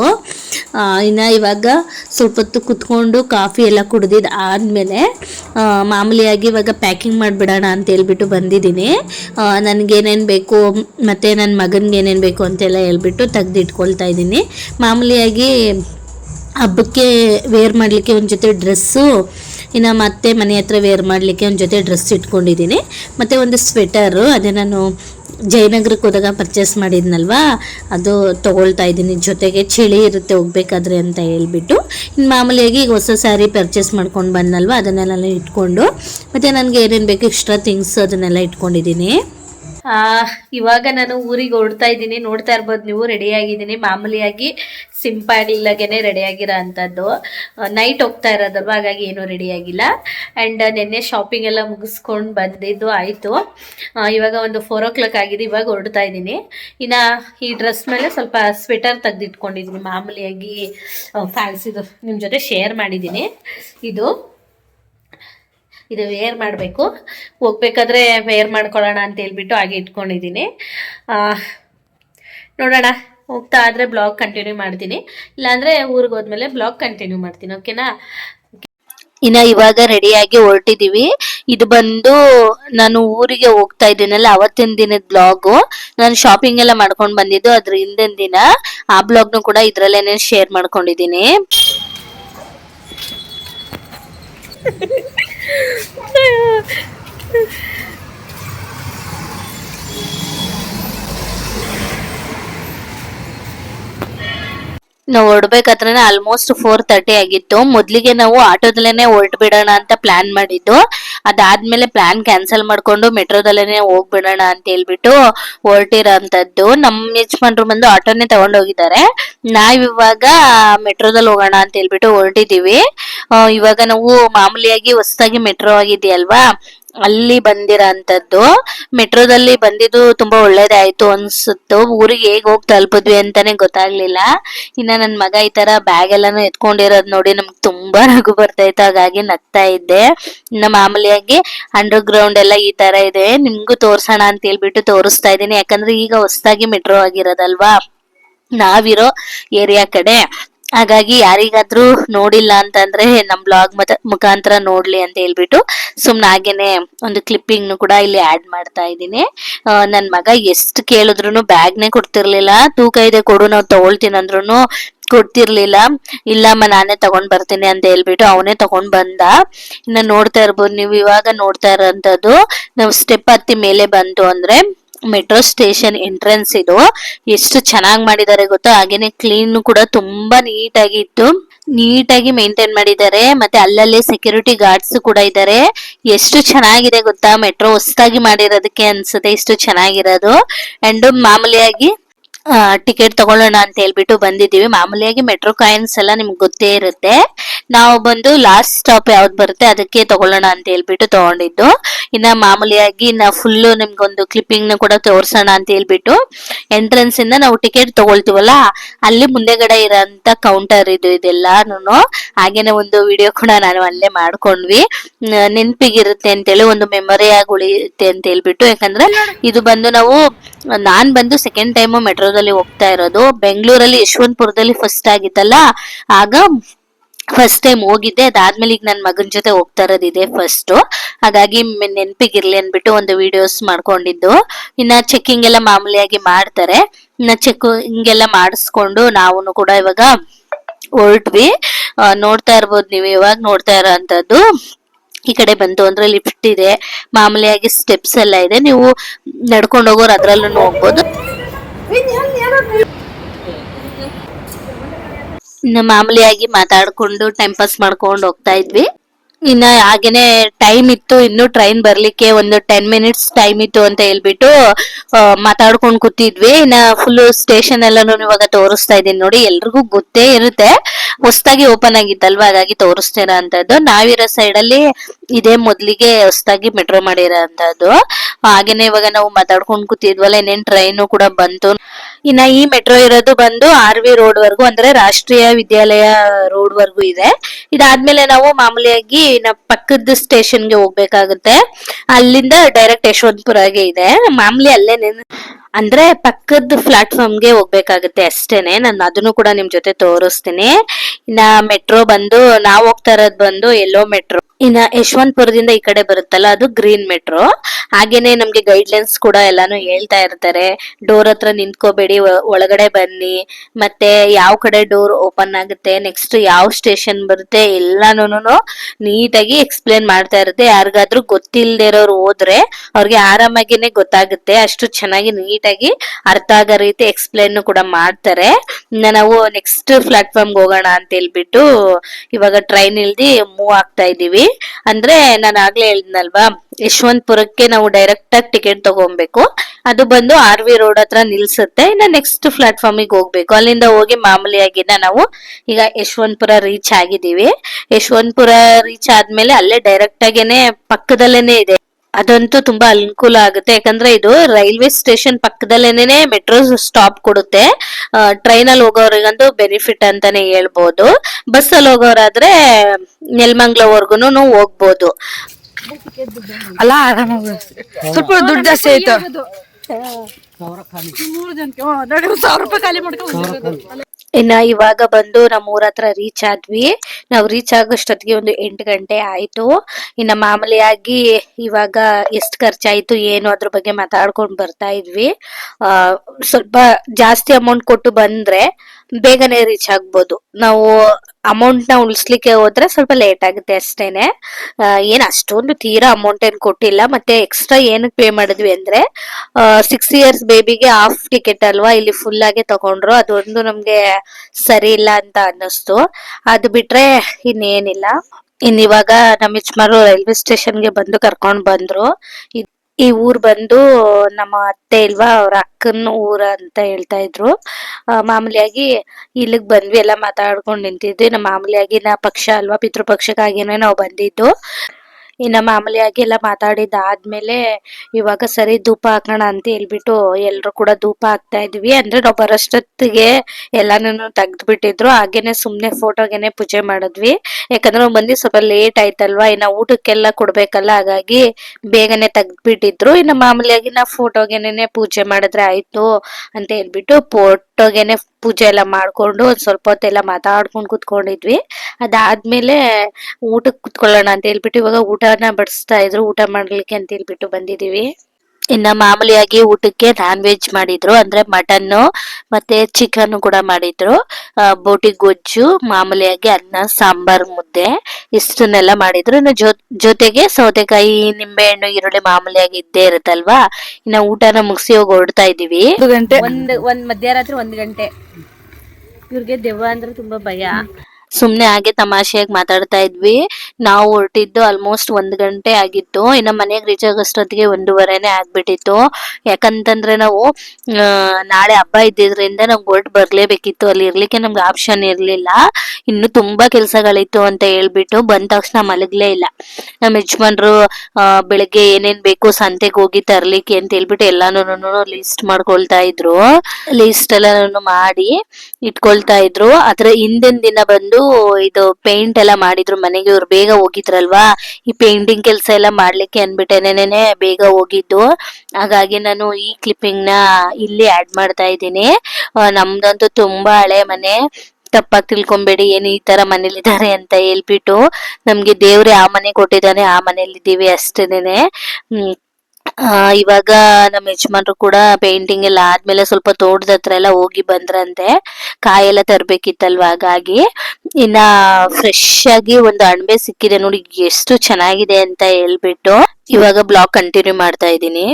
ಇನ್ನು ಇವಾಗ ಸ್ವಲ್ಪ ಹೊತ್ತು ಕುತ್ಕೊಂಡು ಕಾಫಿ ಎಲ್ಲ ಕುಡ್ದಿದ್ದು ಆದಮೇಲೆ ಮಾಮೂಲಿಯಾಗಿ ಇವಾಗ ಪ್ಯಾಕಿಂಗ್ ಮಾಡಿಬಿಡೋಣ ಅಂತ ಹೇಳ್ಬಿಟ್ಟು ಬಂದಿದ್ದೀನಿ. ನನಗೇನೇನು ಬೇಕು, ಮತ್ತು ನನ್ನ ಮಗನಿಗೆ ಏನೇನು ಬೇಕು ಅಂತೆಲ್ಲ ಹೇಳ್ಬಿಟ್ಟು ತೆಗ್ದಿಟ್ಕೊಳ್ತಾ ಇದ್ದೀನಿ. ಮಾಮೂಲಿಯಾಗಿ ಹಬ್ಬಕ್ಕೆ ವೇರ್ ಮಾಡಲಿಕ್ಕೆ ಒಂದು ಜೊತೆ ಡ್ರೆಸ್ಸು ಇನ್ನು ಮತ್ತೆ ಮನೆ ಹತ್ರ ವೇರ್ ಮಾಡಲಿಕ್ಕೆ ಒಂದು ಜೊತೆ ಡ್ರೆಸ್ ಇಟ್ಕೊಂಡಿದ್ದೀನಿ ಮತ್ತು ಒಂದು ಸ್ವೆಟರು ಅದೇ ನಾನು ಜಯನಗರಕ್ಕೆ ಹೋದಾಗ ಪರ್ಚೇಸ್ ಮಾಡಿದ್ನಲ್ವಾ, ಅದು ತೊಗೊಳ್ತಾ ಇದ್ದೀನಿ. ಜೊತೆಗೆ ಚಳಿ ಇರುತ್ತೆ, ಹೋಗ್ಬೇಕಾದ್ರೆ ಅಂತ ಹೇಳ್ಬಿಟ್ಟು. ಇನ್ನು ಮಾಮೂಲಿಯಾಗಿ ಈಗ ಹೊಸ ಸ್ಯಾರಿ ಪರ್ಚೇಸ್ ಮಾಡ್ಕೊಂಡು ಬಂದ್ನಲ್ವ, ಅದನ್ನೆಲ್ಲ ಇಟ್ಕೊಂಡು. ಮತ್ತು ನನಗೆ ಏನೇನು ಬೇಕು ಎಕ್ಸ್ಟ್ರಾ ಥಿಂಗ್ಸ್ ಅದನ್ನೆಲ್ಲ ಇಟ್ಕೊಂಡಿದ್ದೀನಿ ಇವಾಗ ನಾನು ಊರಿಗೆ ಹೊರಡ್ತಾ ಇದ್ದೀನಿ. ನೋಡ್ತಾ ಇರ್ಬೋದು ನೀವು ರೆಡಿಯಾಗಿದ್ದೀನಿ ಮಾಮೂಲಿಯಾಗಿ ಸಿಂಪಲ್ ಇಲ್ಲಾಗೇನೆ ರೆಡಿ ಆಗಿರೋ ಅಂಥದ್ದು ನೈಟ್ ಹೋಗ್ತಾ ಇರೋದಲ್ವ, ಹಾಗಾಗಿ ಏನೂ ರೆಡಿ ಆಗಿಲ್ಲ. ಆ್ಯಂಡ್ ನಿನ್ನೆ ಶಾಪಿಂಗ್ ಎಲ್ಲ ಮುಗಿಸ್ಕೊಂಡು ಬಂದಿದ್ದು ಆಯಿತು. ಇವಾಗ ಒಂದು ಫೋರ್ ಓ ಕ್ಲಾಕ್ ಆಗಿದೆ, ಇವಾಗ ಹೊರಡ್ತಾ ಇದ್ದೀನಿ. ಇನ್ನು ಈ ಡ್ರೆಸ್ ಮೇಲೆ ಸ್ವಲ್ಪ ಸ್ವೆಟರ್ ತೆಗೆದಿಟ್ಕೊಂಡಿದ್ದೀನಿ, ಮಾಮೂಲಿಯಾಗಿ ಫ್ಯಾನ್ಸಿದು ನಿಮ್ಮ ಜೊತೆ ಶೇರ್ ಮಾಡಿದ್ದೀನಿ. ಇದು ಇದು ವೇರ್ ಮಾಡಬೇಕು. ಹೋಗ್ಬೇಕಾದ್ರೆ ವೇರ್ ಮಾಡ್ಕೊಳ್ಳೋಣ ಅಂತ ಹೇಳ್ಬಿಟ್ಟು ಹಾಗೆ ಇಟ್ಕೊಂಡಿದ್ದೀನಿ. ನೋಡೋಣ. ಹೋಗ್ತಾ ಆದರೆ ಬ್ಲಾಗ್ ಕಂಟಿನ್ಯೂ ಮಾಡ್ತೀನಿ. ಇಲ್ಲಾಂದರೆ ಊರಿಗೆ ಹೋದ್ಮೇಲೆ ಬ್ಲಾಗ್ ಕಂಟಿನ್ಯೂ ಮಾಡ್ತೀನಿ ಓಕೆನಾ ಇನ್ನ ಇವಾಗ ರೆಡಿಯಾಗಿ ಹೊರಟಿದೀವಿ. ಇದು ಬಂದು ನಾನು ಊರಿಗೆ ಹೋಗ್ತಾ ಇದ್ದೀನಲ್ಲ ಅವತ್ತಿನ ದಿನದ ಬ್ಲಾಗು. ನಾನು ಶಾಪಿಂಗ್ ಎಲ್ಲ ಮಾಡ್ಕೊಂಡು ಬಂದಿದ್ದು ಅದ್ರ ಹಿಂದಿನ ದಿನ. ಆ ಬ್ಲಾಗ್ನು ಕೂಡ ಇದ್ರಲ್ಲೇನೆ ಶೇರ್ ಮಾಡ್ಕೊಂಡಿದ್ದೀನಿ. ನಾವು ಹೊರಡ್ಬೇಕಾದ್ರೆ ಆಲ್ಮೋಸ್ಟ್ ಫೋರ್ ತರ್ಟಿ ಆಗಿತ್ತು. ಮೊದಲಿಗೆ ನಾವು ಆಟೋದಲ್ಲೇನೆ ಹೊರಟು ಬಿಡೋಣ ಅಂತ ಪ್ಲಾನ್ ಮಾಡಿದ್ದು. ಅದಾದ್ಮೇಲೆ ಪ್ಲಾನ್ ಕ್ಯಾನ್ಸಲ್ ಮಾಡ್ಕೊಂಡು ಮೆಟ್ರೋದಲ್ಲೇನೆ ಹೋಗ್ಬಿಡೋಣ ಅಂತ ಹೇಳ್ಬಿಟ್ಟು ಹೊರಟಿರೋಂಥದ್ದು. ನಮ್ಮ ಯಜಮಾನ್ರು ಬಂದು ಆಟೋನೇ ತಗೊಂಡೋಗಿದ್ದಾರೆ. ನಾವಿವಾಗ ಮೆಟ್ರೋದಲ್ಲಿ ಹೋಗೋಣ ಅಂತ ಹೇಳ್ಬಿಟ್ಟು ಹೊರಟಿದೀವಿ. ಆ, ಇವಾಗ ನಾವು ಮಾಮೂಲಿಯಾಗಿ ಹೊಸದಾಗಿ ಮೆಟ್ರೋ ಆಗಿದೆಯಲ್ವಾ? ಅಲ್ಲಿ ಬಂದಿರೋಂಥದ್ದು ಮೆಟ್ರೋದಲ್ಲಿ ಬಂದಿದ್ದು ತುಂಬಾ ಒಳ್ಳೇದಾಯ್ತು ಅನ್ಸುತ್ತು. ಊರಿಗೆ ಹೇಗ್ ಹೋಗಿ ತಲುಪಿದ್ವಿ ಅಂತಾನೆ ಗೊತ್ತಾಗ್ಲಿಲ್ಲ. ಇನ್ನ ನನ್ ಮಗ ಈ ತರ ಬ್ಯಾಗ್ ಎಲ್ಲಾನು ಎತ್ಕೊಂಡಿರೋದ್ ನೋಡಿ ನಮ್ಗೆ ತುಂಬಾ ನಗು ಬರ್ತಾ ಇತ್ತು ಹಾಗಾಗಿ ನಗ್ತಾ ಇದ್ದೆ. ಇನ್ನ ಮಾಮೂಲಿಯಾಗಿ ಅಂಡರ್ ಗ್ರೌಂಡ್ ಎಲ್ಲ ಈ ತರ ಇದೆ. ನಿಮ್ಗೂ ತೋರ್ಸೋಣ ಅಂತ ಹೇಳ್ಬಿಟ್ಟು ತೋರಿಸ್ತಾ ಇದೀನಿ ಯಾಕಂದ್ರೆ ಈಗ ಹೊಸದಾಗಿ ಮೆಟ್ರೋ ಆಗಿರೋದಲ್ವಾ? ನಾವಿರೋ ಏರಿಯಾ ಕಡೆ. ಹಾಗಾಗಿ ಯಾರಿಗಾದ್ರೂ ನೋಡಿಲ್ಲ ಅಂತಂದ್ರೆ ನಮ್ ಬ್ಲಾಗ್ ಮತ ಮುಖಾಂತರ ನೋಡ್ಲಿ ಅಂತ ಹೇಳ್ಬಿಟ್ಟು ಸುಮ್ನೆ ಹಾಗೇನೆ ಒಂದು ಕ್ಲಿಪ್ಪಿಂಗ್ ಕೂಡ ಇಲ್ಲಿ ಆಡ್ ಮಾಡ್ತಾ ಇದ್ದೀನಿ. ನನ್ ಮಗ ಎಷ್ಟು ಕೇಳಿದ್ರು ಬ್ಯಾಗ್ನೇ ಕೊಡ್ತಿರ್ಲಿಲ್ಲ, ತೂಕ ಇದೆ ಕೊಡು, ನಾವು ತಗೊಳ್ತೀನಂದ್ರು ಕೊಡ್ತಿರ್ಲಿಲ್ಲ. ಇಲ್ಲಮ್ಮ, ನಾನೇ ತಗೊಂಡ್ ಬರ್ತೀನಿ ಅಂತ ಹೇಳ್ಬಿಟ್ಟು ಅವನೇ ತಗೊಂಡ್ ಬಂದ. ಇನ್ನ ನೋಡ್ತಾ ಇರ್ಬೋದು, ನೀವು ಇವಾಗ ನೋಡ್ತಾ ಇರೋಂಥದ್ದು, ನಾವು ಸ್ಟೆಪ್ ಹತ್ತಿ ಮೇಲೆ ಬಂತು ಅಂದ್ರೆ ಮೆಟ್ರೋ ಸ್ಟೇಷನ್ ಎಂಟ್ರೆನ್ಸ್ ಇದು. ಎಷ್ಟು ಚೆನ್ನಾಗಿ ಮಾಡಿದ್ದಾರೆ ಗೊತ್ತಾ? ಹಾಗೇನೆ ಕ್ಲೀನ್ ಕೂಡ ತುಂಬಾ ನೀಟಾಗಿ ಇತ್ತು ನೀಟಾಗಿ ಮೇಂಟೈನ್ ಮಾಡಿದ್ದಾರೆ. ಮತ್ತೆ ಅಲ್ಲಲ್ಲೇ ಸೆಕ್ಯೂರಿಟಿ ಗಾರ್ಡ್ಸ್ ಕೂಡ ಇದ್ದಾರೆ. ಎಷ್ಟು ಚೆನ್ನಾಗಿದೆ ಗೊತ್ತಾ? ಮೆಟ್ರೋ ಹೊಸದಾಗಿ ಮಾಡಿರೋದಕ್ಕೆ ಅನ್ಸುತ್ತೆ. ಇಷ್ಟು ಚೆನ್ನಾಗಿರೋದು. ಅಂಡ್ ಮಾಮೂಲಿಯಾಗಿ ಟಿಕೆಟ್ ತಗೊಳ್ಳೋಣ ಅಂತ ಹೇಳ್ಬಿಟ್ಟು ಬಂದಿದ್ದೀವಿ. ಮಾಮೂಲಿಯಾಗಿ ಮೆಟ್ರೋ ಕಾಯಿನ್ಸ್ ಎಲ್ಲ ನಿಮ್ಗೆ ಗೊತ್ತೇ ಇರುತ್ತೆ. ನಾವು ಬಂದು ಲಾಸ್ಟ್ ಸ್ಟಾಪ್ ಯಾವ್ದು ಬರುತ್ತೆ ಅದಕ್ಕೆ ತಗೊಳ್ಳೋಣ ಅಂತ ಹೇಳ್ಬಿಟ್ಟು ತಗೊಂಡಿದ್ದು. ಇನ್ನ ಮಾಮೂಲಿಯಾಗಿ ನಾ ಫುಲ್ಲು ನಿಮ್ಗೊಂದು ಕ್ಲಿಪ್ಪಿಂಗ್ನ ಕೂಡ ತೋರ್ಸೋಣ ಅಂತ ಹೇಳ್ಬಿಟ್ಟು ಎಂಟ್ರೆನ್ಸ್ ಇಂದ ನಾವು ಟಿಕೆಟ್ ತಗೊಳ್ತೀವಲ್ಲ ಅಲ್ಲಿ ಮುಂದೆಗಡೆ ಇರೋಂತ ಕೌಂಟರ್ ಇದು ಇದೆಲ್ಲಾನು ಹಾಗೇನೆ ಒಂದು ವಿಡಿಯೋ ಕೂಡ ನಾನು ಅಲ್ಲೇ ಮಾಡ್ಕೊಂಡ್ವಿ. ನೆನಪಿಗಿರುತ್ತೆ ಅಂತ ಅಂತೇಳಿ ಒಂದು ಮೆಮೊರಿ ಆಗಿ ಉಳಿಯುತ್ತೆ ಅಂತ ಹೇಳ್ಬಿಟ್ಟು. ಯಾಕಂದ್ರೆ ಇದು ಬಂದು ನಾವು ನಾನ್ ಬಂದು ಸೆಕೆಂಡ್ ಟೈಮ್ ಮೆಟ್ರೋದಲ್ಲಿ ಹೋಗ್ತಾ ಇರೋದು. ಬೆಂಗಳೂರಲ್ಲಿ ಯಶವಂತಪುರದಲ್ಲಿ ಫಸ್ಟ್ ಆಗಿತ್ತಲ್ಲ? ಆಗ ಫಸ್ಟ್ ಟೈಮ್ ಹೋಗಿದ್ದೆ. ಅದಾದ್ಮೇಲೆ ಈಗ ನನ್ನ ಮಗನ ಜೊತೆ ಹೋಗ್ತಾ ಇರೋದು ಇದೆ ಫಸ್ಟ್ ಹಾಗಾಗಿ ನೆನಪಿಗಿರ್ಲಿ ಅನ್ಬಿಟ್ಟು ಒಂದು ವಿಡಿಯೋಸ್ ಮಾಡ್ಕೊಂಡಿದ್ದು. ಇನ್ನ ಚೆಕ್ಕಿಂಗ್ ಎಲ್ಲ ಮಾಮೂಲಿಯಾಗಿ ಮಾಡ್ತಾರೆ. ಇನ್ನ ಚೆಕ್ಕಿಂಗ್ ಎಲ್ಲ ಮಾಡಿಸ್ಕೊಂಡು ನಾವು ಕೂಡ ಇವಾಗ ಹೊರಟ್ವಿ. ನೋಡ್ತಾ ಇರ್ಬೋದು ನೀವು ಇವಾಗ ನೋಡ್ತಾ ಇರೋ ಅಂತದ್ದು ಈ ಕಡೆ ಬಂತು ಅಂದ್ರೆ ಲಿಫ್ಟ್ ಇದೆ. ಮಾಮೂಲಿಯಾಗಿ ಸ್ಟೆಪ್ಸ್ ಎಲ್ಲ ಇದೆ. ನೀವು ನಡ್ಕೊಂಡು ಹೋಗೋರು ಅದ್ರಲ್ಲೂ ಹೋಗ್ಬೋದು. ಇನ್ನು ಮಾಮೂಲಿಯಾಗಿ ಮಾತಾಡ್ಕೊಂಡು ಟೈಮ್ ಪಾಸ್ ಮಾಡ್ಕೊಂಡು ಹೋಗ್ತಾ ಇದ್ವಿ. ಇನ್ನ ಹಾಗೇನೆ ಟೈಮ್ ಇತ್ತು, ಇನ್ನು ಟ್ರೈನ್ ಬರ್ಲಿಕ್ಕೆ ಒಂದು ಟೆನ್ ಮಿನಿಟ್ಸ್ ಟೈಮ್ ಇತ್ತು ಅಂತ ಹೇಳ್ಬಿಟ್ಟು ಮಾತಾಡ್ಕೊಂಡು ಕೂತಿದ್ವಿ. ಇನ್ನ ಫುಲ್ ಸ್ಟೇಷನ್ ಎಲ್ಲಾನು ಇವಾಗ ತೋರಿಸ್ತಾ ಇದೀನಿ ನೋಡಿ, ಎಲ್ರಿಗೂ ಗೊತ್ತೇ ಇರುತ್ತೆ. ಹೊಸ್ತಾಗಿ ಓಪನ್ ಆಗಿತ್ತಲ್ವಾ? ಹಾಗಾಗಿ ತೋರಿಸ್ತಿರೋ ಅಂತದ್ದು. ನಾವಿರೋ ಸೈಡ್ ಅಲ್ಲಿ ಇದೇ ಮೊದ್ಲಿಗೆ ಹೊಸ್ತಾಗಿ ಮೆಟ್ರೋ ಮಾಡಿರೋ ಅಂತದ್ದು ಹಾಗೇನೆ ಇವಾಗ ನಾವು ಮಾತಾಡ್ಕೊಂಡ್ ಕೂತಿದ್ವಲ್ಲ, ಇನ್ನೇನ್ ಟ್ರೈನು ಕೂಡ ಬಂತು. ಇನ್ನ ಈ ಮೆಟ್ರೋ ಇರೋದು ಬಂದು ಆರ್ ವಿ ರೋಡ್ ವರ್ಗು ಅಂದ್ರೆ ರಾಷ್ಟ್ರೀಯ ವಿದ್ಯಾಲಯ ರೋಡ್ ವರ್ಗು ಇದೆ. ಇದಾದ್ಮೇಲೆ ನಾವು ಮಾಮೂಲಿಯಾಗಿ ಪಕ್ಕದ ಸ್ಟೇಷನ್ಗೆ ಹೋಗ್ಬೇಕಾಗುತ್ತೆ. ಅಲ್ಲಿಂದ ಡೈರೆಕ್ಟ್ ಯಶವಂತಪುರಗೆ ಇದೆ. ಮಾಮೂಲಿ ಅಲ್ಲೇ ಅಂದ್ರೆ ಪಕ್ಕದ ಪ್ಲಾಟ್ಫಾರ್ಮ್ಗೆ ಹೋಗ್ಬೇಕಾಗುತ್ತೆ ಅಷ್ಟೇನೆ. ನಾನು ಅದನ್ನು ಕೂಡ ನಿಮ್ ಜೊತೆ ತೋರಿಸ್ತೀನಿ. ಇನ್ನ ಮೆಟ್ರೋ ಬಂದು, ನಾವ್ ಹೋಗ್ತಾ ಇರೋದ್ ಬಂದು ಎಲ್ಲೋ ಮೆಟ್ರೋ ಇನ್ನ ಯಶವಂತಪುರದಿಂದ ಈ ಕಡೆ ಬರುತ್ತಲ್ಲ, ಅದು ಗ್ರೀನ್ ಮೆಟ್ರೋ ಹಾಗೇನೆ ನಮ್ಗೆ ಗೈಡ್ಲೈನ್ಸ್ ಕೂಡ ಎಲ್ಲಾನು ಹೇಳ್ತಾ ಇರ್ತಾರೆ. ಡೋರ್ ಹತ್ರ ನಿಂತ್ಕೋಬೇಡಿ ಒಳಗಡೆ ಬನ್ನಿ. ಮತ್ತೆ ಯಾವ ಕಡೆ ಡೋರ್ ಓಪನ್ ಆಗುತ್ತೆ ನೆಕ್ಸ್ಟ್ ಯಾವ ಸ್ಟೇಷನ್ ಬರುತ್ತೆ ಎಲ್ಲಾನು ನೀಟಾಗಿ ಎಕ್ಸ್ಪ್ಲೇನ್ ಮಾಡ್ತಾ ಇರುತ್ತೆ. ಯಾರಿಗಾದ್ರೂ ಗೊತ್ತಿಲ್ಲದೆ ಇರೋರು ಹೋದ್ರೆ ಅವ್ರಿಗೆ ಆರಾಮಾಗಿನೇ ಗೊತ್ತಾಗುತ್ತೆ. ಅಷ್ಟು ಚೆನ್ನಾಗಿ ನೀಟಾಗಿ ಅರ್ಥ ಆಗೋ ರೀತಿ ಎಕ್ಸ್ಪ್ಲೇನ್ ಕೂಡ ಮಾಡ್ತಾರೆ. ನಾವು ನೆಕ್ಸ್ಟ್ ಪ್ಲಾಟ್ಫಾರ್ಮ್ ಹೋಗೋಣ ಅಂತ ಹೇಳ್ಬಿಟ್ಟು ಇವಾಗ ಟ್ರೈನ್ ಇಲ್ದಿ ಮೂವ್ ಆಗ್ತಾ ಇದೀವಿ ಅಂದ್ರೆ ನಾನು ಆಗ್ಲೇ ಹೇಳಿದ್ನಲ್ವಾ, ಯಶವಂತಪುರಕ್ಕೆ ನಾವು ಡೈರೆಕ್ಟ್ ಆಗಿ ಟಿಕೆಟ್ ತಗೊಬೇಕು ಅದು ಬಂದು ಆರ್ ವಿ ರೋಡ್ ಹತ್ರ ನಿಲ್ಸುತ್ತೆ. ಇನ್ನ ನೆಕ್ಸ್ಟ್ ಪ್ಲಾಟ್ಫಾರ್ಮಿಗೆ ಹೋಗ್ಬೇಕು. ಅಲ್ಲಿಂದ ಹೋಗಿ ಮಾಮೂಲಿಯಾಗಿನ ನಾವು ಈಗ ಯಶವಂತಪುರ ರೀಚ್ ಆಗಿದ್ದೀವಿ. ಯಶವಂತಪುರ ರೀಚ್ ಆದ್ಮೇಲೆ ಅಲ್ಲೇ ಡೈರೆಕ್ಟ್ ಆಗೇನೆ ಪಕ್ಕದಲ್ಲೇನೆ ಇದೆ. ಅದಂತೂ ತುಂಬಾ ಅನುಕೂಲ ಆಗುತ್ತೆ. ಯಾಕಂದ್ರೆ ಇದು ರೈಲ್ವೆ ಸ್ಟೇಷನ್ ಪಕ್ಕದಲ್ಲೇನೆ ಮೆಟ್ರೋ ಸ್ಟಾಪ್ ಕೊಡುತ್ತೆ. ಟ್ರೈನ್ ಅಲ್ಲಿ ಹೋಗೋರಿಗಂತೂ ಬೆನಿಫಿಟ್ ಅಂತಾನೆ ಹೇಳ್ಬೋದು. ಬಸ್ ಅಲ್ಲಿ ಹೋಗೋರಾದ್ರೆ ನೆಲ್ಮಂಗ್ಲವರ್ಗುನು ಹೋಗ್ಬೋದು. ಅಲ್ಲ ಸ್ವಲ್ಪ ದುಡ್ಡು ಜಾಸ್ತಿ ಆಯ್ತು. ಸಾವಿರ ರೂಪಾಯಿ ಖಾಲಿ ಮಾಡ್ಕೊಂಡು ಇನ್ನ ಇವಾಗ ಬಂದು ನಮ್ಮ ಊರ ಹತ್ರ ರೀಚ್ ಆದ್ವಿ. ನಾವು ರೀಚ್ ಆಗೋಷ್ಟೊತ್ತಿಗೆ ಒಂದು ಎಂಟು ಗಂಟೆ ಆಯ್ತು. ಇನ್ನ ಮಾಮೂಲಿಯಾಗಿ ಇವಾಗ ಎಷ್ಟು ಖರ್ಚಾಯ್ತು ಏನು ಅದ್ರ ಬಗ್ಗೆ ಮಾತಾಡ್ಕೊಂಡು ಬರ್ತಾ ಇದ್ವಿ. ಸ್ವಲ್ಪ ಜಾಸ್ತಿ ಅಮೌಂಟ್ ಕೊಟ್ಟು ಬಂದ್ರೆ ಬೇಗನೆ ರೀಚ್ ಆಗ್ಬೋದು. ನಾವು ಅಮೌಂಟ್ನ ಉಳಿಸ್ಲಿಕ್ಕೆ ಹೋದ್ರೆ ಸ್ವಲ್ಪ ಲೇಟ್ ಆಗುತ್ತೆ ಅಷ್ಟೇನೆ. ಏನ್ ಅಷ್ಟೊಂದು ತೀರಾ ಅಮೌಂಟ್ ಏನ್ ಕೊಟ್ಟಿಲ್ಲ. ಮತ್ತೆ ಎಕ್ಸ್ಟ್ರಾ ಏನಕ್ಕೆ ಪೇ ಮಾಡಿದ್ವಿ ಅಂದ್ರೆ ಸಿಕ್ಸ್ ಇಯರ್ಸ್ ಬೇಬಿಗೆ ಹಾಫ್ ಟಿಕೆಟ್ ಅಲ್ವಾ ಇಲ್ಲಿ ಫುಲ್ ಆಗಿ ತಗೊಂಡ್ರು. ಅದೊಂದು ನಮ್ಗೆ ಸರಿ ಇಲ್ಲ ಅಂತ ಅನ್ನಿಸ್ತು. ಅದು ಬಿಟ್ರೆ ಇನ್ನೇನಿಲ್ಲ. ಇನ್ ಇವಾಗ ನಮ್ಮ ಇಚ್ಮಾರು ರೈಲ್ವೆ ಸ್ಟೇಷನ್ಗೆ ಬಂದು ಕರ್ಕೊಂಡ್ ಬಂದ್ರು. ಈ ಊರ್ ಬಂದು ನಮ್ಮ ಅತ್ತೆ ಇಲ್ವಾ ಅವ್ರ ಅಕ್ಕನ ಊರ ಅಂತ ಹೇಳ್ತಾ ಇದ್ರು. ಮಾಮೂಲಿಯಾಗಿ ಇಲ್ಲಿಗ್ ಬಂದ್ವಿ, ಎಲ್ಲ ಮಾತಾಡ್ಕೊಂಡ್ ನಿಂತಿದ್ವಿ. ನಮ್ಮ ಮಾಮೂಲಿಯಾಗಿ ನಾ ಪಕ್ಷ ಅಲ್ವಾ, ಪಿತೃಪಕ್ಷಕ್ಕಾಗಿನೇ ನಾವು ಬಂದಿದ್ದು. ಇನ್ನ ಮಾಮೂಲಿಯಾಗಿ ಎಲ್ಲ ಮಾತಾಡಿದಾದ್ಮೇಲೆ ಇವಾಗ ಸರಿ ಧೂಪ ಹಾಕೋಣ ಅಂತ ಹೇಳ್ಬಿಟ್ಟು ಎಲ್ರು ಕೂಡ ಧೂಪ ಹಾಕ್ತಾ ಇದ್ವಿ. ಅಂದ್ರೆ ನಾವು ಬರೋಷ್ಟೊತ್ತಿಗೆ ಎಲ್ಲಾನು ತೆಗ್ದು ಬಿಟ್ಟಿದ್ರು ಹಾಗೇನೆ ಸುಮ್ನೆ ಫೋಟೋಗೆನೆ ಪೂಜೆ ಮಾಡಿದ್ವಿ. ಯಾಕಂದ್ರೆ ನಾವು ಬಂದು ಸ್ವಲ್ಪ ಲೇಟ್ ಆಯ್ತಲ್ವಾ, ಇನ್ನ ಊಟಕ್ಕೆಲ್ಲ ಕೊಡ್ಬೇಕಲ್ಲ, ಹಾಗಾಗಿ ಬೇಗನೆ ತೆಗ್ದ್ಬಿಟ್ಟಿದ್ರು. ಇನ್ನು ಮಾಮೂಲಿಯಾಗಿ ನಾವು ಫೋಟೋಗೆನೆ ಪೂಜೆ ಮಾಡಿದ್ರೆ ಆಯ್ತು ಅಂತ ಹೇಳ್ಬಿಟ್ಟು ಫೋಟೋಗೆನೆ ಪೂಜೆ ಎಲ್ಲ ಮಾಡ್ಕೊಂಡು ಒಂದ್ ಸ್ವಲ್ಪ ಹೊತ್ತೆಲ್ಲ ಮಾತಾಡ್ಕೊಂಡು ಕುತ್ಕೊಂಡಿದ್ವಿ. ಅದಾದ್ಮೇಲೆ ಊಟಕ್ಕೆ ಕುತ್ಕೊಳ್ಳೋಣ ಅಂತ ಹೇಳ್ಬಿಟ್ಟು ಇವಾಗ ಊಟನ ಬಡಿಸ್ತಾ ಇದ್ರು. ಊಟ ಮಾಡ್ಲಿಕ್ಕೆ ಅಂತ ಹೇಳ್ಬಿಟ್ಟು ಬಂದಿದೀವಿ ಇನ್ನ ಮಾಮೂಲಿಯಾಗಿ ಊಟಕ್ಕೆ ನಾನ್ ವೆಜ್ ಮಾಡಿದ್ರು. ಅಂದ್ರೆ ಮಟನ್ ಮತ್ತೆ ಚಿಕನ್ ಕೂಡ ಮಾಡಿದ್ರು. ಬೋಟಿ ಗೊಜ್ಜು, ಮಾಮೂಲಿಯಾಗಿ ಅನ್ನ, ಸಾಂಬಾರ್, ಮುದ್ದೆ ಇಷ್ಟನ್ನೆಲ್ಲ ಮಾಡಿದ್ರು. ಇನ್ನು ಜೊತೆಗೆ ಸೌತೆಕಾಯಿ, ನಿಂಬೆಹಣ್ಣು, ಈರುಳ್ಳಿ ಮಾಮೂಲಿಯಾಗಿ ಇದ್ದೇ ಇರುತ್ತಲ್ವಾ? ಇನ್ನ ಊಟನ ಮುಗಿಸಿ ಹೋಗಿ ಹೊಡ್ತಾ ಇದೀವಿ. ಗಂಟೆ, ಒಂದ್ ಒಂದ್ ಮಧ್ಯರಾತ್ರಿ ಒಂದ್ ಗಂಟೆ. ಇವ್ರಿಗೆ ದೆವ್ವ ಅಂದ್ರೆ ತುಂಬಾ ಭಯ. ಸುಮ್ನೆ ಹಾಗೆ ತಮಾಷೆಯಾಗಿ ಮಾತಾಡ್ತಾ ಇದ್ವಿ. ನಾವು ಹೊರಟಿದ್ದು ಆಲ್ಮೋಸ್ಟ್ ಒಂದ್ ಗಂಟೆ ಆಗಿತ್ತು. ಇನ್ನ ಮನೆಗೆ ರೀಚ್ ಆಗೋಷ್ಟೊತ್ತಿಗೆ ಒಂದೂವರೆನೆ ಆಗ್ಬಿಟ್ಟಿತ್ತು. ಯಾಕಂತಂದ್ರೆ ನಾವು ನಾಳೆ ಹಬ್ಬ ಇದ್ದಿದ್ರಿಂದ ನಮ್ಗೆ ಹೊರಟು ಬರ್ಲೇಬೇಕಿತ್ತು. ಅಲ್ಲಿ ಇರ್ಲಿಕ್ಕೆ ನಮ್ಗೆ ಆಪ್ಷನ್ ಇರ್ಲಿಲ್ಲ. ಇನ್ನು ತುಂಬಾ ಕೆಲಸಗಳಿತ್ತು ಅಂತ ಹೇಳ್ಬಿಟ್ಟು ಬಂದ ತಕ್ಷಣ ಮಲಗ್ಲೇ ಇಲ್ಲ. ನಮ್ಮ ಯಜಮಾನ್ರು ಬೆಳಗ್ಗೆ ಏನೇನ್ ಬೇಕು ಸಂತೆಗೆ ಹೋಗಿ ತರ್ಲಿಕ್ಕೆ ಅಂತ ಹೇಳ್ಬಿಟ್ಟು ಎಲ್ಲಾನು ಲಿಸ್ಟ್ ಮಾಡ್ಕೊಳ್ತಾ ಇದ್ರು. ಲಿಸ್ಟ್ ಎಲ್ಲಾನು ಮಾಡಿ ಇಟ್ಕೊಳ್ತಾ ಇದ್ರು. ಅದ್ರ ಹಿಂದಿನ ದಿನ ಬಂದು ಇದು ಪೇಂಟ್ ಎಲ್ಲ ಮಾಡಿದ್ರು ಮನೆಗೆ ಇವ್ರು ಬೇಗ ಹೋಗಿದ್ರಲ್ವಾ? ಈ ಪೇಂಟಿಂಗ್ ಕೆಲಸ ಎಲ್ಲ ಮಾಡ್ಲಿಕ್ಕೆ ಅನ್ಬಿಟ್ಟೆನೇನೆ ಬೇಗ ಹೋಗಿದ್ದು. ಹಾಗಾಗಿ ನಾನು ಈ ಕ್ಲಿಪ್ಪಿಂಗ್ನ ಇಲ್ಲಿ ಆಡ್ ಮಾಡ್ತಾ ಇದ್ದೀನಿ. ನಮ್ದಂತೂ ತುಂಬಾ ಹಳೆ ಮನೆ. ತಪ್ಪಾಗಿ ತಿಳ್ಕೊಂಬೇಡಿ ಏನ್ ಈ ತರ ಮನೇಲಿದ್ದಾರೆ ಅಂತ ಹೇಳ್ಬಿಟ್ಟು ನಮ್ಗೆ ದೇವ್ರೆ ಆ ಮನೆ ಕೊಟ್ಟಿದ್ದಾನೆ ಆ ಮನೇಲಿದ್ದೀವಿ ಅಷ್ಟೇನೆ ಹ್ಮ್. ಆ, ಇವಾಗ ನಮ್ಮ ಯಜಮಾನ್ರು ಕೂಡ ಪೇಂಟಿಂಗ್ ಎಲ್ಲ ಆದ್ಮೇಲೆ ಸ್ವಲ್ಪ ತೋಟದ ಹತ್ರ ಎಲ್ಲ ಹೋಗಿ ಬಂದ್ರಂತೆ. ಕಾಯೆಲ್ಲ ತರ್ಬೇಕಿತ್ತಲ್ವಾ ಹಾಗಾಗಿ. ಇನ್ನ ಫ್ರೆಶ್ ಆಗಿ ಒಂದು ಅಣಬೆ ಸಿಕ್ಕಿದೆ ನೋಡಿ, ಎಷ್ಟು ಚೆನ್ನಾಗಿದೆ ಅಂತ ಹೇಳ್ಬಿಟ್ಟು ಇವಾಗ ಬ್ಲಾಗ್ ಕಂಟಿನ್ಯೂ ಮಾಡ್ತಾ ಇದ್ದೀನಿ.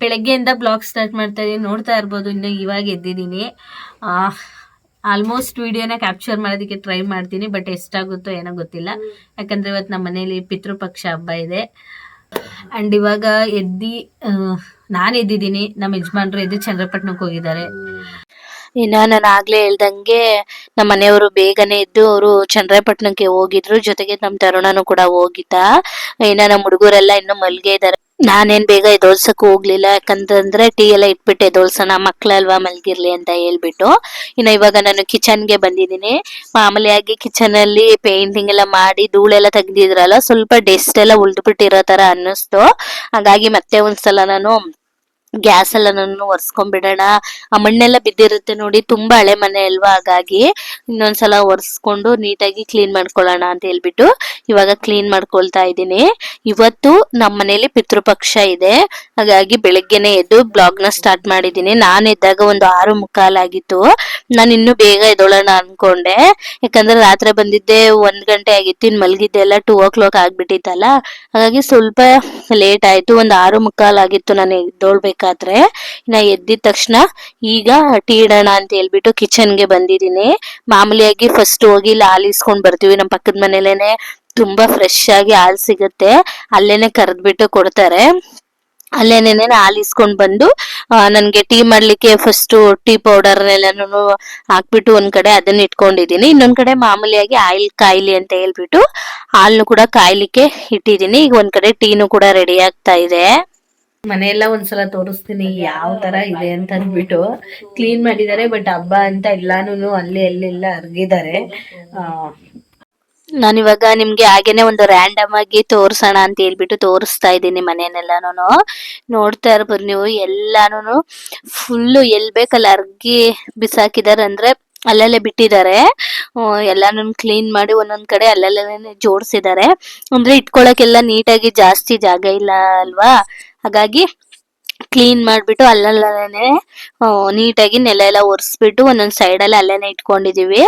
ಬೆಳಗ್ಗೆಯಿಂದ ಬ್ಲಾಗ್ ಸ್ಟಾರ್ಟ್ ಮಾಡ್ತಾ ಇದೀನಿ ನೋಡ್ತಾ ಇರ್ಬೋದು, ಇನ್ನು ಇವಾಗ ಎದ್ದಿದ್ದೀನಿ. ಆಲ್ಮೋಸ್ಟ್ ವಿಡಿಯೋನ ಕ್ಯಾಪ್ಚರ್ ಮಾಡೋದಕ್ಕೆ ಟ್ರೈ ಮಾಡ್ತೀನಿ ಬಟ್ ಎಷ್ಟಾಗುತ್ತೋ ಏನೋ ಗೊತ್ತಿಲ್ಲ. ಯಾಕಂದ್ರೆ ಇವತ್ತು ನಮ್ಮ ಮನೇಲಿ ಪಿತೃಪಕ್ಷ ಹಬ್ಬ ಇದೆ. ಅಂಡ್ ಇವಾಗ ಎದ್ದಿ ನಾನು ಎದ್ದಿದ್ದೀನಿ. ನಮ್ಮ ಯಜಮಾನ್ರು ಎದ್ದು ಚಂದ್ರಪಟ್ಟಣಕ್ಕೆ ಹೋಗಿದ್ದಾರೆ. ಇನ್ನ ನಾನು ಆಗ್ಲೇ ಹೇಳ್ದಂಗೆ ನಮ್ಮ ಮನೆಯವರು ಬೇಗನೆ ಇದ್ದು ಅವರು ಚಂದ್ರಪಟ್ಟಣಕ್ಕೆ ಹೋಗಿದ್ರು. ಜೊತೆಗೆ ನಮ್ ತರುಣನು ಕೂಡ ಹೋಗಿದ್ದ. ಇನ್ನ ನಮ್ಮ ಹುಡುಗರೆಲ್ಲ ಇನ್ನು ಮಲ್ಗೆ ಇದ್ದಾರೆ ನಾನೇನ್ ಬೇಗ ಎದೋಲ್ಸಕ್ ಹೋಗ್ಲಿಲ್ಲ. ಯಾಕಂತಂದ್ರೆ ಟೀ ಎಲ್ಲ ಇಟ್ಬಿಟ್ಟು ಎದೋಲ್ಸೋಣ ಮಕ್ಳಲ್ವಾ ಮಲ್ಗಿರ್ಲಿ ಅಂತ ಹೇಳ್ಬಿಟ್ಟು. ಇನ್ನ ಇವಾಗ ನಾನು ಕಿಚನ್ಗೆ ಬಂದಿದ್ದೀನಿ. ಮಾಮೂಲಿಯಾಗಿ ಕಿಚನ್ ಅಲ್ಲಿ ಪೇಂಟಿಂಗ್ ಎಲ್ಲ ಮಾಡಿ ಧೂಳೆಲ್ಲ ತೆಗ್ದಿದ್ರಲ್ಲ, ಸ್ವಲ್ಪ ಡೆಸ್ಟ್ ಎಲ್ಲ ಉಳ್ದ್ಬಿಟ್ಟಿರೋ ತರ ಅನ್ನಿಸ್ತು. ಹಾಗಾಗಿ ಮತ್ತೆ ಒಂದ್ಸಲ ನಾನು ಗ್ಯಾಸ್ ಎಲ್ಲ ನಾನು ಒರೆಸ್ಕೊಂಡ್ಬಿಡೋಣ. ಆ ಮಣ್ಣೆಲ್ಲ ಬಿದ್ದಿರುತ್ತೆ ನೋಡಿ, ತುಂಬಾ ಹಳೆ ಮನೆ ಅಲ್ವಾ ಹಾಗಾಗಿ ಇನ್ನೊಂದ್ಸಲ ಒರೆಸ್ಕೊಂಡು ನೀಟಾಗಿ ಕ್ಲೀನ್ ಮಾಡ್ಕೊಳ್ಳೋಣ ಅಂತ ಹೇಳ್ಬಿಟ್ಟು ಇವಾಗ ಕ್ಲೀನ್ ಮಾಡ್ಕೊಳ್ತಾ ಇದ್ದೀನಿ. ಇವತ್ತು ನಮ್ಮ ಮನೇಲಿ ಪಿತೃಪಕ್ಷ ಇದೆ. ಹಾಗಾಗಿ ಬೆಳಗ್ಗೆನೆ ಎದ್ದು ಬ್ಲಾಗ್ನ ಸ್ಟಾರ್ಟ್ ಮಾಡಿದ್ದೀನಿ. ನಾನು ಎದ್ದಾಗ ಒಂದು ಆರು ಮುಕ್ಕಾಲಾಗಿತ್ತು ನಾನು ಇನ್ನು ಬೇಗ ಎದ್ದೋಳೋಣ ಅನ್ಕೊಂಡೆ. ಯಾಕಂದ್ರೆ ರಾತ್ರಿ ಬಂದಿದ್ದೆ ಒಂದ್ ಗಂಟೆ ಆಗಿತ್ತು, ಇನ್ ಮಲಗಿದ್ದೆ ಎಲ್ಲ ಟೂ ಓ ಕ್ಲಾಕ್ ಆಗ್ಬಿಟ್ಟಿತ್ತಲ್ಲ. ಹಾಗಾಗಿ ಸ್ವಲ್ಪ ಲೇಟ್ ಆಯ್ತು. ಒಂದ್ ಆರು ಮುಕ್ಕಾಲಾಗಿತ್ತು ನಾನು ಎದ್ದೋಳ್ಬೇಕಾದ್ರೆ ನಾ ಎದ್ದಿದ ತಕ್ಷಣ ಈಗ ಟೀ ಇಡೋಣ ಅಂತ ಹೇಳ್ಬಿಟ್ಟು ಕಿಚನ್ಗೆ ಬಂದಿದ್ದೀನಿ. ಮಾಮೂಲಿಯಾಗಿ ಫಸ್ಟ್ ಹೋಗಿ ಇಲ್ಲಿ ಹಾಲ್ ಇಸ್ಕೊಂಡ್ ಬರ್ತೀವಿ ನಮ್ಮ ಪಕ್ಕದ ಮನೇಲೇನೆ. ತುಂಬಾ ಫ್ರೆಶ್ ಆಗಿ ಹಾಲ್ ಸಿಗುತ್ತೆ. ಅಲ್ಲೇನೆ ಕರೆದ್ಬಿಟ್ಟು ಕೊಡ್ತಾರೆ. ಅಲ್ಲೇನೇನೆ ಹಾಲ್ ಇಸ್ಕೊಂಡ್ ಬಂದು ನನ್ಗೆ ಟೀ ಮಾಡ್ಲಿಕ್ಕೆ ಫಸ್ಟ್ ಟೀ ಪೌಡರ್ ಎಲ್ಲಾನು ಹಾಕ್ಬಿಟ್ಟು ಒಂದ್ ಕಡೆ ಅದನ್ನ ಇಟ್ಕೊಂಡಿದೀನಿ ಇನ್ನೊಂದ್ ಕಡೆ ಮಾಮೂಲಿಯಾಗಿ ಆಯಿಲ್ ಕಾಯ್ಲಿ ಅಂತ ಹೇಳ್ಬಿಟ್ಟು ಹಾಲ್ನು ಕೂಡ ಕಾಯ್ಲಿಕ್ಕೆ ಇಟ್ಟಿದೀನಿ ಈಗ ಒಂದ್ ಕಡೆ ಟೀನು ಕೂಡ ರೆಡಿ ಆಗ್ತಾ ಇದೆ. ಮನೆಯೆಲ್ಲ ಒಂದ್ಸಲ ತೋರಿಸ್ತೀನಿ, ಯಾವ ತರ ಇದೆ ಅಂತ ಅಂದ್ಬಿಟ್ಟು ಕ್ಲೀನ್ ಮಾಡಿದ್ದಾರೆ ಬಟ್ ಹಬ್ಬ ಅಂತ ಎಲ್ಲಾನು ಅಲ್ಲಿ ಅಲ್ಲೆಲ್ಲ ಅರ್ಗಿದ್ದಾರೆ. ನಾನಿವಾಗ ನಿಮ್ಗೆ ಹಾಗೇನೆ ಒಂದು ರ್ಯಾಂಡಮ್ ಆಗಿ ತೋರ್ಸೋಣ ಅಂತ ಹೇಳ್ಬಿಟ್ಟು ತೋರಿಸ್ತಾ ಇದ್ದೀನಿ ಮನೆಯನ್ನೆಲ್ಲಾನು ನೋಡ್ತಾ ಇರ್ಬೋದು ನೀವು ಎಲ್ಲಾನು ಫುಲ್ಲು ಎಲ್ ಬೇಕಲ್ಲ ಅರ್ಗಿ ಬಿಸಾಕಿದಾರೆ ಅಂದ್ರೆ ಅಲ್ಲಲ್ಲೇ ಬಿಟ್ಟಿದ್ದಾರೆ. ಎಲ್ಲಾನು ಕ್ಲೀನ್ ಮಾಡಿ ಒಂದೊಂದ್ ಕಡೆ ಅಲ್ಲಲ್ಲೇ ಜೋಡಿಸಿದ್ದಾರೆ. ಅಂದ್ರೆ ಇಟ್ಕೊಳಕ್ಕೆಲ್ಲ ನೀಟಾಗಿ ಜಾಸ್ತಿ ಜಾಗ ಇಲ್ಲ ಅಲ್ವಾ? ಹಾಗಾಗಿ ಕ್ಲೀನ್ ಮಾಡ್ಬಿಟ್ಟು ಅಲ್ಲಲ್ಲೇ ನೀಟಾಗಿ ನೆಲ ಎಲ್ಲ ಒರೆಸ್ಬಿಟ್ಟು ಒಂದೊಂದ್ ಸೈಡ್ ಅಲ್ಲಿ ಅಲ್ಲೇನೆ ಇಟ್ಕೊಂಡಿದೀವಿ.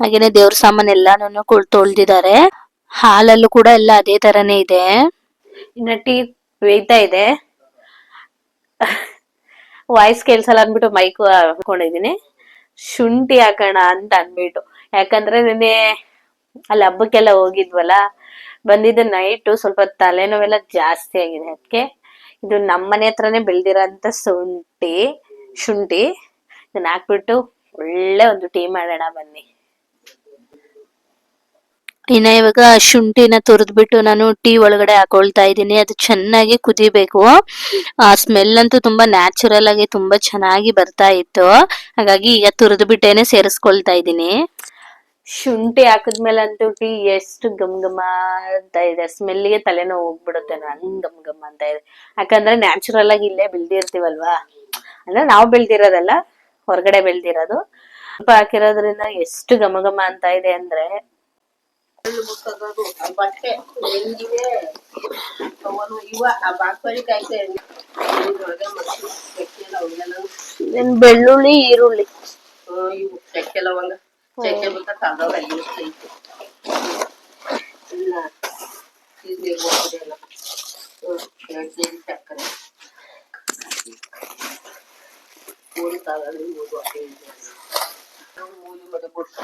ಹಾಗೇನೆ ದೇವ್ರ ಸಾಮಾನ್ ಎಲ್ಲಾನು ತೊಳ್ದಿದ್ದಾರೆ. ಹಾಲಲ್ಲೂ ಕೂಡ ಎಲ್ಲ ಅದೇ ತರನೇ ಇದೆ. ಇನ್ನ ಟೀ ಬೇಯ್ತಾ ಇದೆ. ವಾಯ್ಸ್ ಕೇಳ್ಸಲ್ಲ ಅಂದ್ಬಿಟ್ಟು ಮೈಕ್ ಹಾಕೊಂಡಿದೀನಿ ಶುಂಠಿ ಹಾಕೋಣ ಅಂತ ಅಂದ್ಬಿಟ್ಟು. ಯಾಕಂದ್ರೆ ನಿನ್ನೆ ಅಲ್ಲಿ ಹಬ್ಬಕ್ಕೆಲ್ಲ ಹೋಗಿದ್ವಲ್ಲ, ಬಂದಿದ್ದ ನೈಟು ಸ್ವಲ್ಪ ತಲೆನೋವೆಲ್ಲ ಜಾಸ್ತಿ ಆಗಿದೆ ಅದಕ್ಕೆ ಇದು ನಮ್ಮನೆ ಹತ್ರನೇ ಬೆಳ್ದಿರೋಂಥ ಶುಂಠಿ ಶುಂಠಿ. ಇದನ್ನ ಹಾಕ್ಬಿಟ್ಟು ಒಳ್ಳೆ ಒಂದು ಟೀ ಮಾಡೋಣ ಬನ್ನಿ. ಇನ್ನ ಇವಾಗ ಶುಂಠಿನ ತುರಿದ್ಬಿಟ್ಟು ನಾನು ಟೀ ಒಳಗಡೆ ಹಾಕೊಳ್ತಾ ಇದ್ದೀನಿ. ಅದು ಚೆನ್ನಾಗಿ ಕುದಿಬೇಕು. ಆ ಸ್ಮೆಲ್ ಅಂತೂ ತುಂಬಾ ನ್ಯಾಚುರಲ್ ಆಗಿ ತುಂಬಾ ಚೆನ್ನಾಗಿ ಬರ್ತಾ ಇತ್ತು. ಹಾಗಾಗಿ ಈಗ ತುರಿದ್ಬಿಟ್ಟೇನೆ ಸೇರಿಸ್ಕೊಳ್ತಾ ಇದ್ದೀನಿ. ಶುಂಠಿ ಹಾಕಿದ್ಮೇಲೆ ಅಂತೂ ಟೀ ಎಷ್ಟು ಗಮ್ ಘಮ ಅಂತ ಇದೆ. ಸ್ಮೆಲ್ಲಿಗೆ ತಲೆನೋವು ಹೋಗ್ಬಿಡುತ್ತೆ ಹಂಗ್ ಗಮ್ ಗಮ್ ಅಂತ ಇದೆ. ಯಾಕಂದ್ರೆ ನ್ಯಾಚುರಲ್ ಆಗಿ ಇಲ್ಲೇ ಬೆಳ್ದಿರ್ತೀವಲ್ವಾ? ಅಂದ್ರೆ ನಾವು ಬೆಳ್ದಿರೋದಲ್ಲ, ಹೊರಗಡೆ ಬೆಳ್ದಿರೋದು. ಹಾಕಿರೋದ್ರಿಂದ ಎಷ್ಟು ಗಮ ಗಮ ಅಂತ ಇದೆ ಅಂದ್ರೆ ಬಟ್ಟೆ ಎಂದಿಗೆ ಅವನು ಇವ ಆ ಬಾಕ್ಪರಿ ಕಾಯ್ತಾ ಇದ್ರೊಳಗೆ ಮತ್ತು ಚಕ್ಕೆ ಲವಂಗನ ಇನ್ ಬೆಳ್ಳುಳ್ಳಿ ಈರುಳ್ಳಿ. ಹ್ಮ್, ಇವು ಚಕ್ಕೆ ಲವಂಗ ಚಕ್ಕೆ ಬೇಕಾ ತಗೊಂಡ್ ಅಲ್ಲಿ ಇರ್ತೈತೆ ಇಲ್ಲ ಇದು ಹೋಗೋದಿಲ್ಲ ಹ್ಮ್ ಎರಡು ಕೆ ಜಿ ಸಕ್ಕರೆ ಮೂರು ತಗೊಂಡು ಮೂರು ಹೊಟ್ಟೆ ಮೂರು ಮತ್ತೆ ಬಿಟ್ಟು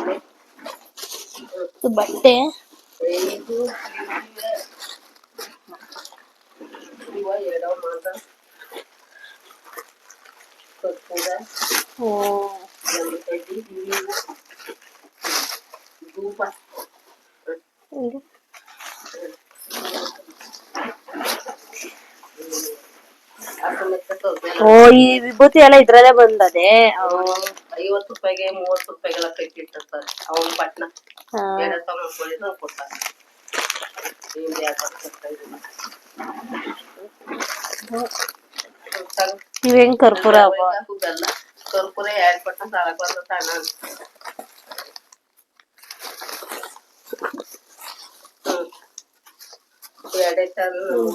ಇದು ಬಟ್ಟೆ ಓ ಈ ವಿಭೂತಿ ಎಲ್ಲ ಇದ್ರಲ್ಲೇ ಬಂದದೆ? ಐವತ್ತು ರೂಪಾಯಿಗೆ ಮೂವತ್ತು ರೂಪಾಯಿಗೆಲ್ಲ ಕಟ್ಟಿಟ್ಟಿರ್ತಾರೆ. ಅವನ ಪಟ್ನ. ಎರಡು ತಗೊಂಡ್ಕೊಂಡಿದ್ದು ಕೊಡ್ತಾರೆ ಹಿಂಗೆ ಯಾಕೆ ಕೊಡ್ತಾ ಇದ್ದೀನಿ ಇವ್ ಹೆಂಗ್ ಕರ್ಪೂರ ಕರ್ಪೂರ ಎರಡು ಪಟ್ನ ಸಾಲಕ್ ಎರಡೇ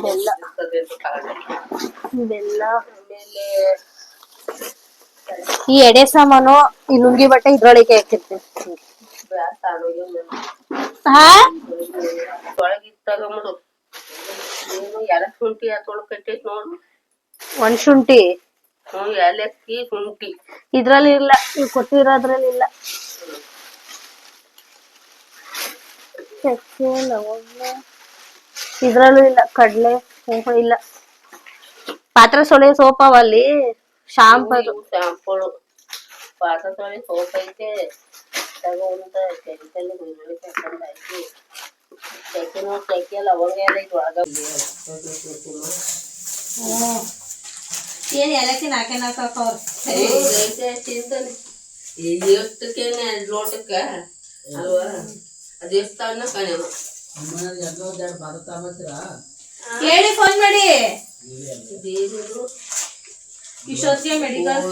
ಬೆಲ್ಲ. ಬೆಲ್ಲ ಆಮೇಲೆ ಈ ಎಡೆ ಸಾಮಾನು ಈ ಲುಂಗಿ ಬಟ್ಟೆ ಇದ್ರೊಳಗೆ ಹಾಕಿರ್ತೀನಿ ಬ್ಯಾಸ್ ಆಡೋಗಿ ಹಾ ಒಳಗಿತ್ತಾಗ ಮಾಡು ಏನು ಎಲೆ ಶುಂಠಿ ಅದ್ರೊಳಗೆ ಕಟ್ಟೈತಿ ನೋಡು ಒಂದ್ ಶುಂಠಿ ಹ್ಞೂ ಏಲಕ್ಕಿ ಶುಂಠಿ ಇದ್ರಲ್ಲಿ ಇಲ್ಲ ಇವ್ ಕೊಟ್ಟಿರೋದ್ರಲ್ಲಿ ಇಲ್ಲ ಚಕ್ಕೆ ಲವಂಗ ಇದ್ರಲ್ಲೂ ಇಲ್ಲ ಕಡ್ಲೆ ಕುಂಕುಮ ಇಲ್ಲ ಪಾತ್ರೆ ಸೊಳೆ ಸೋಪ್ ಅವಲ್ಲಿ ಶಾಂಪ್ ಅದು ಶಾಂಪುಳು ಪಾತ್ರೆ ತೊಳಿ ಸೋಪ್ ಐತೆ ತಗೊಂತ ಕೆಮಿಕಲ್ ಬೆಳ್ಳುಳ್ಳಿ ತಕೊಂಡ್ ಹಾಕಿ ಚಕ್ಕಿನೂ ಚಕ್ಕೆ ಲವಂಗ ಎಲ್ಲ ಐತಿ ಒಳಗ ಏನ್ ಎಲ್ಲಕ್ಕೆ ನಾಕೆ ನಾಕವ್ರ ಐತೆ ತಿಂತಾನೆ ಎಷ್ಟಕ್ಕೇನೆ ಎರಡು ಲೋಟಕ್ಕ ಅಲ್ವಾ ಅದು ಎಷ್ಟು ಅನ್ನ ಕಣವ ಹೇಳಿ ಫೋನ್ ಮಾಡಿ ಇದೇನಿದು ಇಷ್ಟೊತ್ತಿಗೆ ಮೆಡಿಕಲ್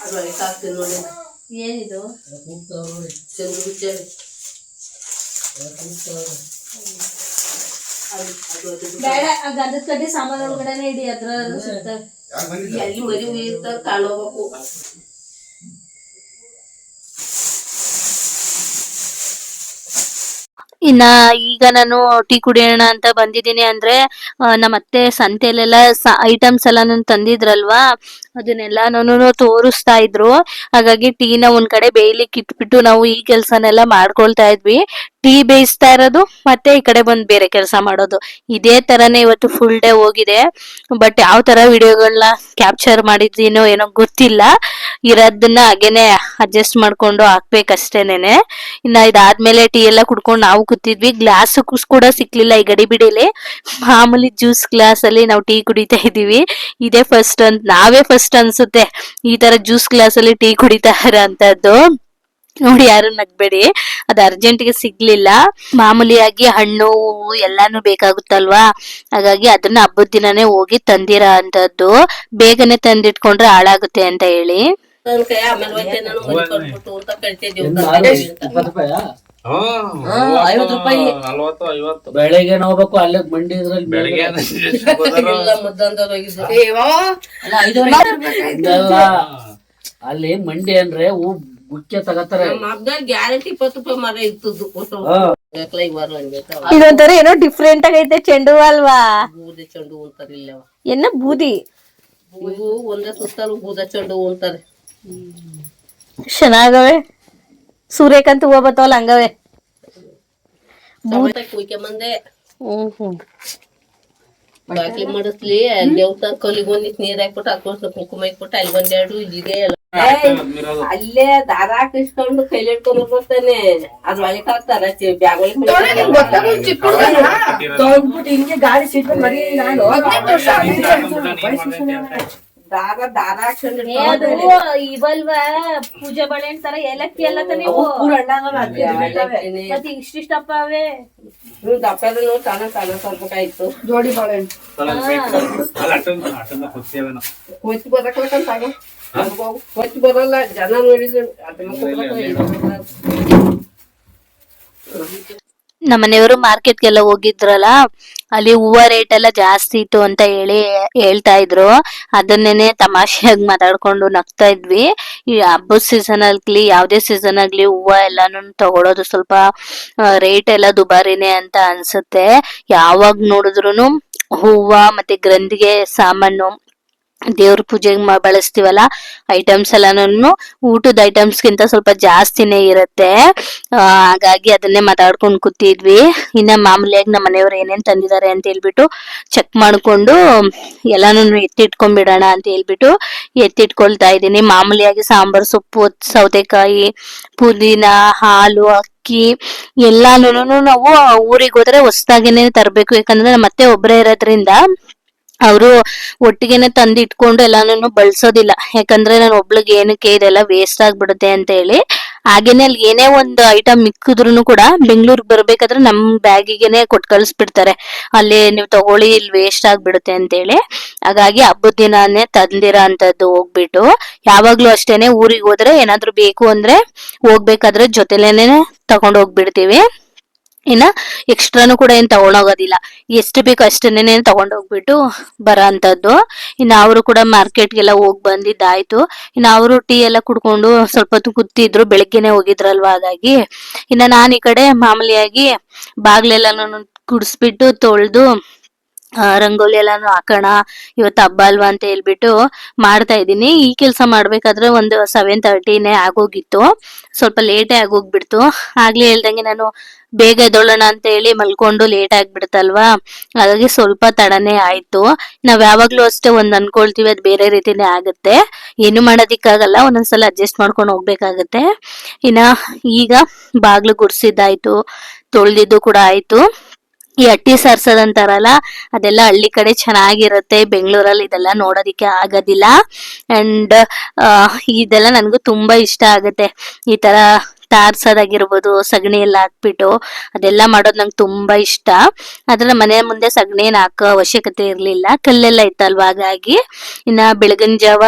ಅದ್ರೊಳಗೆ ಹಾಕ್ತೀನಿ ನೋಡಿ ಏನಿದು ಚಂದ್ರ ಬಿಚ್ಚರಿ ಅದು ಅದು ಅದು ಬೇಡ ಆ ಗಂಧದ ಕಡ್ಡಿ ಸಾಮಾನು ಒಳಗಡೆನೆ ಇಡಿ ಅದ್ರ ಸಿಗ್ತವೆ ಎಲ್ಲಿ ಮರಿ ಉಯಿರ್ತಾರ ಕಾಣೋಬೇಕು ಇನ್ನ ಈಗ ನಾನು ಟೀ ಕುಡಿಯೋಣ ಅಂತ ಬಂದಿದ್ದೀನಿ ಅಂದ್ರೆ ನಮ್ಮ ಅತ್ತೆ ಸಂತೆಲೆಲ್ಲ ಐಟಮ್ಸ್ ಎಲ್ಲ ನಾನು ತಂದಿದ್ರಲ್ವಾ ಅದನ್ನೆಲ್ಲಾನು ತೋರಿಸ್ತಾ ಇದ್ರು. ಹಾಗಾಗಿ ಟೀನ ಒಂದ್ ಕಡೆ ಬೇಯ್ಲಿಕ್ಕೆ ಇಟ್ಬಿಟ್ಟು ನಾವು ಈ ಕೆಲ್ಸನೆಲ್ಲ ಮಾಡ್ಕೊಳ್ತಾ ಇದ್ವಿ. ಟೀ ಬೇಯಿಸ್ತಾ ಇರೋದು, ಮತ್ತೆ ಈ ಕಡೆ ಬಂದ್ ಬೇರೆ ಕೆಲಸ ಮಾಡೋದು. ಇದೇ ತರನೇ ಇವತ್ತು ಫುಲ್ ಡೇ ಹೋಗಿದೆ. ಬಟ್ ಯಾವ ತರ ವಿಡಿಯೋಗಳನ್ನ ಕ್ಯಾಪ್ಚರ್ ಮಾಡಿದ್ದೀನೋ ಏನೋ ಗೊತ್ತಿಲ್ಲ. ಇರೋದನ್ನ ಹಾಗೇನೆ ಅಡ್ಜಸ್ಟ್ ಮಾಡ್ಕೊಂಡು ಹಾಕ್ಬೇಕಷ್ಟೇನೆ ಇನ್ನ ಇದಾದ್ಮೇಲೆ ಟೀ ಎಲ್ಲ ಕುಡ್ಕೊಂಡು ನಾವು ಕೂತಿದ್ವಿ. ಗ್ಲಾಸ್ ಕೂಡ ಸಿಕ್ಲಿಲ್ಲ ಈ ಗಡಿಬಿಡಿಲಿ ಮಾಮೂಲಿ ಜ್ಯೂಸ್ ಗ್ಲಾಸ್ ಅಲ್ಲಿ ನಾವು ಟೀ ಕುಡಿತಾ ಇದೀವಿ ಇದೇ ಫಸ್ಟ್ ಅಂತ ನಾವೇ ಫಸ್ಟ್ ಅನ್ಸುತ್ತೆ ಈ ತರ ಜ್ಯೂಸ್ ಗ್ಲಾಸ್ ಅಲ್ಲಿ ಟೀ ಕುಡಿತಾ ಇರೋಂಥದ್ದು. ನೋಡಿ ಯಾರು ನಗ್ಬೇಡಿ. ಅದು ಅರ್ಜೆಂಟ್ಗೆ ಸಿಗ್ಲಿಲ್ಲ. ಮಾಮೂಲಿಯಾಗಿ ಹಣ್ಣು ಹೂವು ಎಲ್ಲಾನು ಬೇಕಾಗುತ್ತಲ್ವಾ? ಹಾಗಾಗಿ ಅದನ್ನ ಹಬ್ಬದ ದಿನಾನೇ ಹೋಗಿ ತಂದಿರೋ ಅಂತದ್ದು. ಬೇಗನೆ ತಂದಿಟ್ಕೊಂಡ್ರೆ ಹಾಳಾಗುತ್ತೆ ಅಂತ ಹೇಳಿ. ಬೆಳಿಗ್ಗೆ ಹೋಗ್ಬೇಕು ಅಲ್ಲೇ ಮಂಡಿ ಇದ್ರಲ್ಲಿ ಬೆಳಿಗ್ಗೆ. ಅಲ್ಲಿ ಮಂಡಿ ಅಂದ್ರೆ ಹೂ ಗುಚ್ಚ ತಗತಾರೆ. ಗ್ಯಾರಂಟಿ ಇಪ್ಪತ್ತು ರೂಪಾಯಿ ಮರ ಇರ್ತದ್ದು ಇದೊಂಥರ ಏನೋ ಡಿಫ್ರೆಂಟ್ ಆಗೈತೆ ಚೆಂಡು ಅಲ್ವಾ ಬೂದೆ ಚೆಂಡು ಹೂ ಅಂತಾರೆ ಇಲ್ಲವ ಏನ ಬೂದಿ? ಇವು ಒಂದೇ ಸುತ್ತಲೂ ಬೂದ ಚೆಂಡು ಹೂ ಅಂತಾರೆ. ಚೆನ್ನಾಗವೆ. ಸೂರ್ಯಕಾಂತ ಹೂವ ಬರ್ತಾವಲ್ಲ ಹಂಗವೆ. ಕುಯ್ಕೊಂಬಂದೆ. ಹ್ಮ್ ಹ್ಮ್. ಬಾಕಿ ಮಾಡಿಸ್ಲಿ ದೇವ್ತ ಕಲ್ಲಿಗೆ ಒಂದಿಷ್ಟು ನೀರ್ ಹಾಕ್ಬಿಟ್ಟು ಹಾಕೊಂಡು ಕುಂಕುಮ ಹಾಕ್ಬಿಟ್ಟು ಅಲ್ಲಿ ಒಂದೆರಡು ಇದೆ ಎಲ್ಲ. ಅಲ್ಲೇ ದಾರ ಹಾಕಿಸ್ಕೊಂಡು ಕೈಲಿ ಹಿಡ್ಕೊಂಡು ಬರ್ತಾನೆ ಅದ್ ಒಳಕ್ ಹಾಕ್ತಾರ ಬ್ಯಾಗ್ ಒಳಗ್ ತಗೊಂಡ್ಬಿಟ್ಟು ಹಿಂಗೆ ಗಾಡಿ ಸಿಟ್ಟು ಮರಿ ನಾನು ದಾರ ದಾರ ಇವಲ್ವ? ಪೂಜೆ ಬಳೆ ತರ ಏಲಕ್ಕಿ ಎಲ್ಲ ತಾನೆ ಮತ್ತೆ ಇಷ್ಟಿಷ್ಟಪ್ಪ ಅವೇ? ದಪ್ಪದ ತಾನ ತಾನ ಸ್ವಲ್ಪ ಆಯ್ತು ಜೋಡಿ ಕೊಚ್ಚಿ ಕೊಚ್ಚಿ ಬರಲ್ಲ ಜನ ನೋಡಿದ್ರೆ ನಮ್ಮನೆಯವರು ಮಾರ್ಕೆಟ್ಗೆಲ್ಲ ಹೋಗಿದ್ರಲ್ಲ ಅಲ್ಲಿ ಹೂವ ರೇಟ್ ಎಲ್ಲ ಜಾಸ್ತಿ ಇತ್ತು ಅಂತ ಹೇಳಿ ಹೇಳ್ತಾ ಇದ್ರು. ಅದನ್ನೇನೆ ತಮಾಷೆಯಾಗಿ ಮಾತಾಡ್ಕೊಂಡು ನಗ್ತಾ ಇದ್ವಿ. ಈ ಹಬ್ಬದ ಸೀಸನ್ ಆಗ್ಲಿ ಯಾವ್ದೇ ಸೀಸನ್ ಆಗ್ಲಿ ಹೂವ ಎಲ್ಲಾನು ತಗೊಳೋದು ಸ್ವಲ್ಪ ರೇಟ್ ಎಲ್ಲ ದುಬಾರಿನೇ ಅಂತ ಅನ್ಸುತ್ತೆ. ಯಾವಾಗ ನೋಡಿದ್ರು ಹೂವ ಮತ್ತೆ ಗ್ರಂಥಿಗೆ ಸಾಮಾನು ದೇವ್ರ ಪೂಜೆಗೆ ಬಳಸ್ತೀವಲ್ಲ ಐಟಮ್ಸ್ ಎಲ್ಲಾನು ಊಟದ ಐಟಮ್ಸ್ ಗಿಂತ ಸ್ವಲ್ಪ ಜಾಸ್ತಿನೇ ಇರುತ್ತೆ. ಹಾಗಾಗಿ ಅದನ್ನೇ ಮಾತಾಡ್ಕೊಂಡು ಕೂತಿದ್ವಿ. ಇನ್ನ ಮಾಮೂಲಿಯಾಗಿ ನಮ್ಮ ಮನೆಯವ್ರು ಏನೇನ್ ತಂದಿದ್ದಾರೆ ಅಂತ ಹೇಳ್ಬಿಟ್ಟು ಚೆಕ್ ಮಾಡ್ಕೊಂಡು ಎಲ್ಲಾನು ಎತ್ತಿಟ್ಕೊಂಡ್ಬಿಡೋಣ ಅಂತ ಹೇಳ್ಬಿಟ್ಟು ಎತ್ತಿಟ್ಕೊಳ್ತಾ ಇದ್ದೀನಿ. ಮಾಮೂಲಿಯಾಗಿ ಸಾಂಬಾರ್, ಸೊಪ್ಪು, ಸೌತೆಕಾಯಿ, ಪುದೀನ, ಹಾಲು, ಅಕ್ಕಿ ಎಲ್ಲಾನು ನಾವು ಊರಿಗೆ ಹೋದ್ರೆ ಹೊಸ್ದಾಗಿನೇ ತರಬೇಕು. ಯಾಕಂದ್ರೆ ಮತ್ತೆ ಒಬ್ಬರೇ ಇರೋದ್ರಿಂದ ಅವರು ಒಟ್ಟಿಗೆನೆ ತಂದು ಇಟ್ಕೊಂಡು ಎಲ್ಲಾನು ಬಳಸೋದಿಲ್ಲ. ಯಾಕಂದ್ರೆ ನಾನು ಒಬ್ಳಿಗೆ ಏನಕ್ಕೆ ಇದೆಲ್ಲ ವೇಸ್ಟ್ ಆಗ್ಬಿಡುತ್ತೆ ಅಂತ ಹೇಳಿ. ಹಾಗೇನೆ ಅಲ್ಲಿ ಏನೇ ಒಂದು ಐಟಮ್ ಮಿಕ್ಕಿದ್ರು ಕೂಡ ಬೆಂಗಳೂರಿಗೆ ಬರ್ಬೇಕಾದ್ರೆ ನಮ್ ಬ್ಯಾಗಿಗೆನೆ ಕೊಟ್ ಕಳಿಸ್ಬಿಡ್ತಾರೆ. ಅಲ್ಲಿ ನೀವು ತಗೊಳ್ಳಿ, ಇಲ್ಲಿ ವೇಸ್ಟ್ ಆಗ್ಬಿಡುತ್ತೆ ಅಂತ ಹೇಳಿ. ಹಾಗಾಗಿ ಹಬ್ಬದ ದಿನಾನೇ ತಂದಿರೋ ಅಂತದ್ದು ಹೋಗ್ಬಿಟ್ಟು, ಯಾವಾಗ್ಲೂ ಅಷ್ಟೇನೆ ಊರಿಗೆ ಹೋದ್ರೆ ಏನಾದ್ರು ಬೇಕು ಅಂದ್ರೆ ಹೋಗ್ಬೇಕಾದ್ರೆ ಜೊತೆಲೇನೆ ತಗೊಂಡ್ ಹೋಗ್ಬಿಡ್ತೀವಿ. ಇನ್ನ ಎಕ್ಸ್ಟ್ರಾನು ಕೂಡ ಏನ್ ತಗೊಂಡೋಗೋದಿಲ್ಲ. ಎಷ್ಟು ಬೇಕು ಅಷ್ಟನ್ನೇ ತಗೊಂಡ್ ಹೋಗ್ಬಿಟ್ಟು ಬರೋ ಅಂತದ್ದು ಇನ್ನು ಅವರು ಕೂಡ ಮಾರ್ಕೆಟ್ಗೆಲ್ಲ ಹೋಗಿ ಬಂದಿದ್ದಾಯ್ತು. ಇನ್ನು ಅವರು ಟೀ ಎಲ್ಲ ಕುಡ್ಕೊಂಡು ಸ್ವಲ್ಪ ಹೊತ್ತು ಕೂತಿದ್ರು, ಬೆಳಗ್ಗೆನೆ ಹೋಗಿದ್ರಲ್ವಾ ಹಾಗಾಗಿ. ಇನ್ನ ನಾನ್ ಈ ಕಡೆ ಮಾಮೂಲಿಯಾಗಿ ಬಾಗ್ಲೆಲ್ಲಾನು ಕುಡಿಸ್ಬಿಟ್ಟು ತೊಳ್ದು ರಂಗೋಲಿ ಎಲ್ಲಾನು ಹಾಕೋಣ, ಇವತ್ತು ಹಬ್ಬ ಅಲ್ವಾ ಅಂತ ಹೇಳ್ಬಿಟ್ಟು ಮಾಡ್ತಾ ಇದ್ದೀನಿ. ಈ ಕೆಲಸ ಮಾಡ್ಬೇಕಾದ್ರೆ ಒಂದು ಸೆವೆನ್ ತರ್ಟಿನೇ ಆಗೋಗಿತ್ತು. ಸ್ವಲ್ಪ ಲೇಟೇ ಆಗೋಗ್ಬಿಡ್ತು. ಆಗ್ಲೇ ಹೇಳ್ದಂಗೆ ನಾನು ಬೇಗ ಎದ್ದೋಳೋಣ ಅಂತ ಹೇಳಿ ಮಲ್ಕೊಂಡು ಲೇಟ್ ಆಗ್ಬಿಡ್ತಲ್ವಾ? ಹಾಗಾಗಿ ಸ್ವಲ್ಪ ತಡನೇ ಆಯ್ತು. ನಾವ್ ಯಾವಾಗ್ಲೂ ಅಷ್ಟೇ ಒಂದ್ ಅನ್ಕೊಳ್ತೀವಿ, ಅದು ಬೇರೆ ರೀತಿನೇ ಆಗುತ್ತೆ. ಏನು ಮಾಡೋದಿಕ್ಕಾಗಲ್ಲ, ಒಂದೊಂದ್ಸಲ ಅಡ್ಜಸ್ಟ್ ಮಾಡ್ಕೊಂಡು ಹೋಗ್ಬೇಕಾಗತ್ತೆ. ಇನ್ನ ಈಗ ಬಾಗ್ಲು ಗುಡ್ಸಿದ್ದಾಯ್ತು, ತೊಳ್ದಿದ್ದು ಕೂಡ ಆಯ್ತು. ಈ ಅಟ್ಟಿ ಸಾರ್ಸೋದಂತಾರಲ್ಲ ಅದೆಲ್ಲ ಹಳ್ಳಿ ಕಡೆ ಚೆನ್ನಾಗಿರುತ್ತೆ. ಬೆಂಗಳೂರಲ್ಲಿ ಇದೆಲ್ಲ ನೋಡೋದಿಕ್ಕೆ ಆಗೋದಿಲ್ಲ. ಅಂಡ್ ಇದೆಲ್ಲ ನನಗೂ ತುಂಬಾ ಇಷ್ಟ ಆಗುತ್ತೆ. ಈ ತರ ತಾರ್ಸೋದಾಗಿರ್ಬೋದು ಸಗಣಿ ಎಲ್ಲ ಹಾಕ್ಬಿಟ್ಟು ಅದೆಲ್ಲ ಮಾಡೋದು ನಂಗೆ ತುಂಬಾ ಇಷ್ಟ. ಆದ್ರೆ ಮನೆ ಮುಂದೆ ಸಗಣಿ ಏನು ಹಾಕೋ ಅವಶ್ಯಕತೆ ಇರಲಿಲ್ಲ. ಕಲ್ಲೆಲ್ಲ ಇತ್ತಲ್ವ? ಹಾಗಾಗಿ ಇನ್ನ ಬೆಳಗಿನ ಜಾವ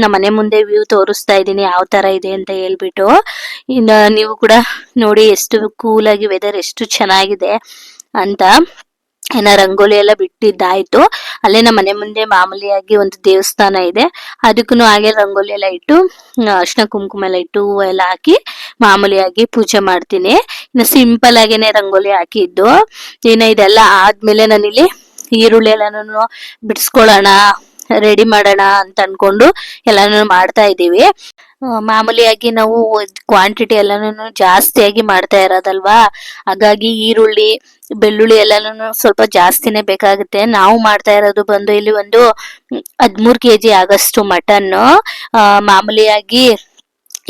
ನಮ್ಮ ಮನೆ ಮುಂದೆ ವ್ಯೂ ತೋರಿಸ್ತಾ ಇದ್ದೀನಿ, ಯಾವ ತರ ಇದೆ ಅಂತ ಹೇಳ್ಬಿಟ್ಟು. ಇನ್ನು ನೀವು ಕೂಡ ನೋಡಿ ಎಷ್ಟು ಕೂಲಾಗಿ ವೆದರ್ ಎಷ್ಟು ಚೆನ್ನಾಗಿದೆ. ಅಂತ ಏನ ರಂಗೋಲಿ ಎಲ್ಲ ಬಿಟ್ಟಿದ್ದಾಯ್ತು. ಅಲ್ಲೇ ನಮ್ಮ ಮನೆ ಮುಂದೆ ಮಾಮೂಲಿಯಾಗಿ ಒಂದು ದೇವಸ್ಥಾನ ಇದೆ. ಅದಕ್ಕೂ ಹಾಗೆ ರಂಗೋಲಿ ಎಲ್ಲ ಇಟ್ಟು ಅರ್ಶಿನ ಕುಂಕುಮ ಎಲ್ಲ ಇಟ್ಟು ಹೂವು ಎಲ್ಲ ಹಾಕಿ ಮಾಮೂಲಿಯಾಗಿ ಪೂಜೆ ಮಾಡ್ತೀನಿ. ಇನ್ನು ಸಿಂಪಲ್ ಆಗೇನೆ ರಂಗೋಲಿ ಹಾಕಿದ್ದು. ಏನ ಇದೆಲ್ಲ ಆದ್ಮೇಲೆ ನಾನಿಲ್ಲಿ ಈರುಳ್ಳಿ ಎಲ್ಲಾನು ಬಿಡಿಸ್ಕೊಳ್ಳೋಣ ರೆಡಿ ಮಾಡೋಣ ಅಂತ ಅನ್ಕೊಂಡು ಎಲ್ಲಾನು ಮಾಡ್ತಾ ಇದೀವಿ ಆ, ಮಾಮೂಲಿಯಾಗಿ ನಾವು ಕ್ವಾಂಟಿಟಿ ಎಲ್ಲಾನು ಜಾಸ್ತಿಯಾಗಿ ಮಾಡ್ತಾ ಇರೋದಲ್ವಾ? ಹಾಗಾಗಿ ಈರುಳ್ಳಿ, ಬೆಳ್ಳುಳ್ಳಿ ಎಲ್ಲಾನು ಸ್ವಲ್ಪ ಜಾಸ್ತಿನೇ ಬೇಕಾಗುತ್ತೆ. ನಾವು ಮಾಡ್ತಾ ಇರೋದು ಬಂದು ಇಲ್ಲಿ ಒಂದು ಹದ್ಮೂರ್ ಕೆಜಿ ಆಗಷ್ಟು ಮಟನ್ ಮಾಮೂಲಿಯಾಗಿ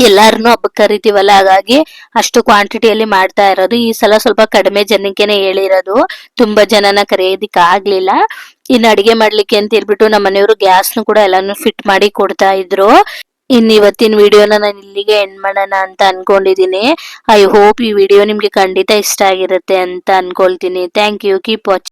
ಎಲ್ಲಾರನು ಹಬ್ಬಕ್ಕೆ ಕರಿತೀವಲ್ಲ, ಹಾಗಾಗಿ ಅಷ್ಟು ಕ್ವಾಂಟಿಟಿಯಲ್ಲಿ ಮಾಡ್ತಾ ಇರೋದು. ಈ ಸಲ ಸ್ವಲ್ಪ ಕಡಿಮೆ ಜನಕ್ಕೆನೆ ಹೇಳಿರೋದು. ತುಂಬಾ ಜನನ ಕರೆಯೋದಿಕ್ ಆಗ್ಲಿಲ್ಲ ಇನ್ನು ಅಡಿಗೆ ಮಾಡ್ಲಿಕ್ಕೆ ಅಂತ ಹೇಳ್ಬಿಟ್ಟು ನಮ್ಮ ಮನೆಯವರು ಗ್ಯಾಸ್ನು ಕೂಡ ಎಲ್ಲಾನು ಫಿಟ್ ಮಾಡಿ ಕೊಡ್ತಾ ಇದ್ರು. ಇನ್ ಇವತ್ತಿನ ವಿಡಿಯೋನ ನಾನು ಇಲ್ಲಿಗೆ ಎಂಡ್ ಮಾಡೋಣ ಅಂತ ಅನ್ಕೊಂಡಿದೀನಿ. ಐ ಹೋಪ್ ಈ ವಿಡಿಯೋ ನಿಮಗೆ ಖಂಡಿತ ಇಷ್ಟ ಆಗಿರುತ್ತೆ ಅಂತ ಅನ್ಕೊಳ್ತೀನಿ. Thank you keep watch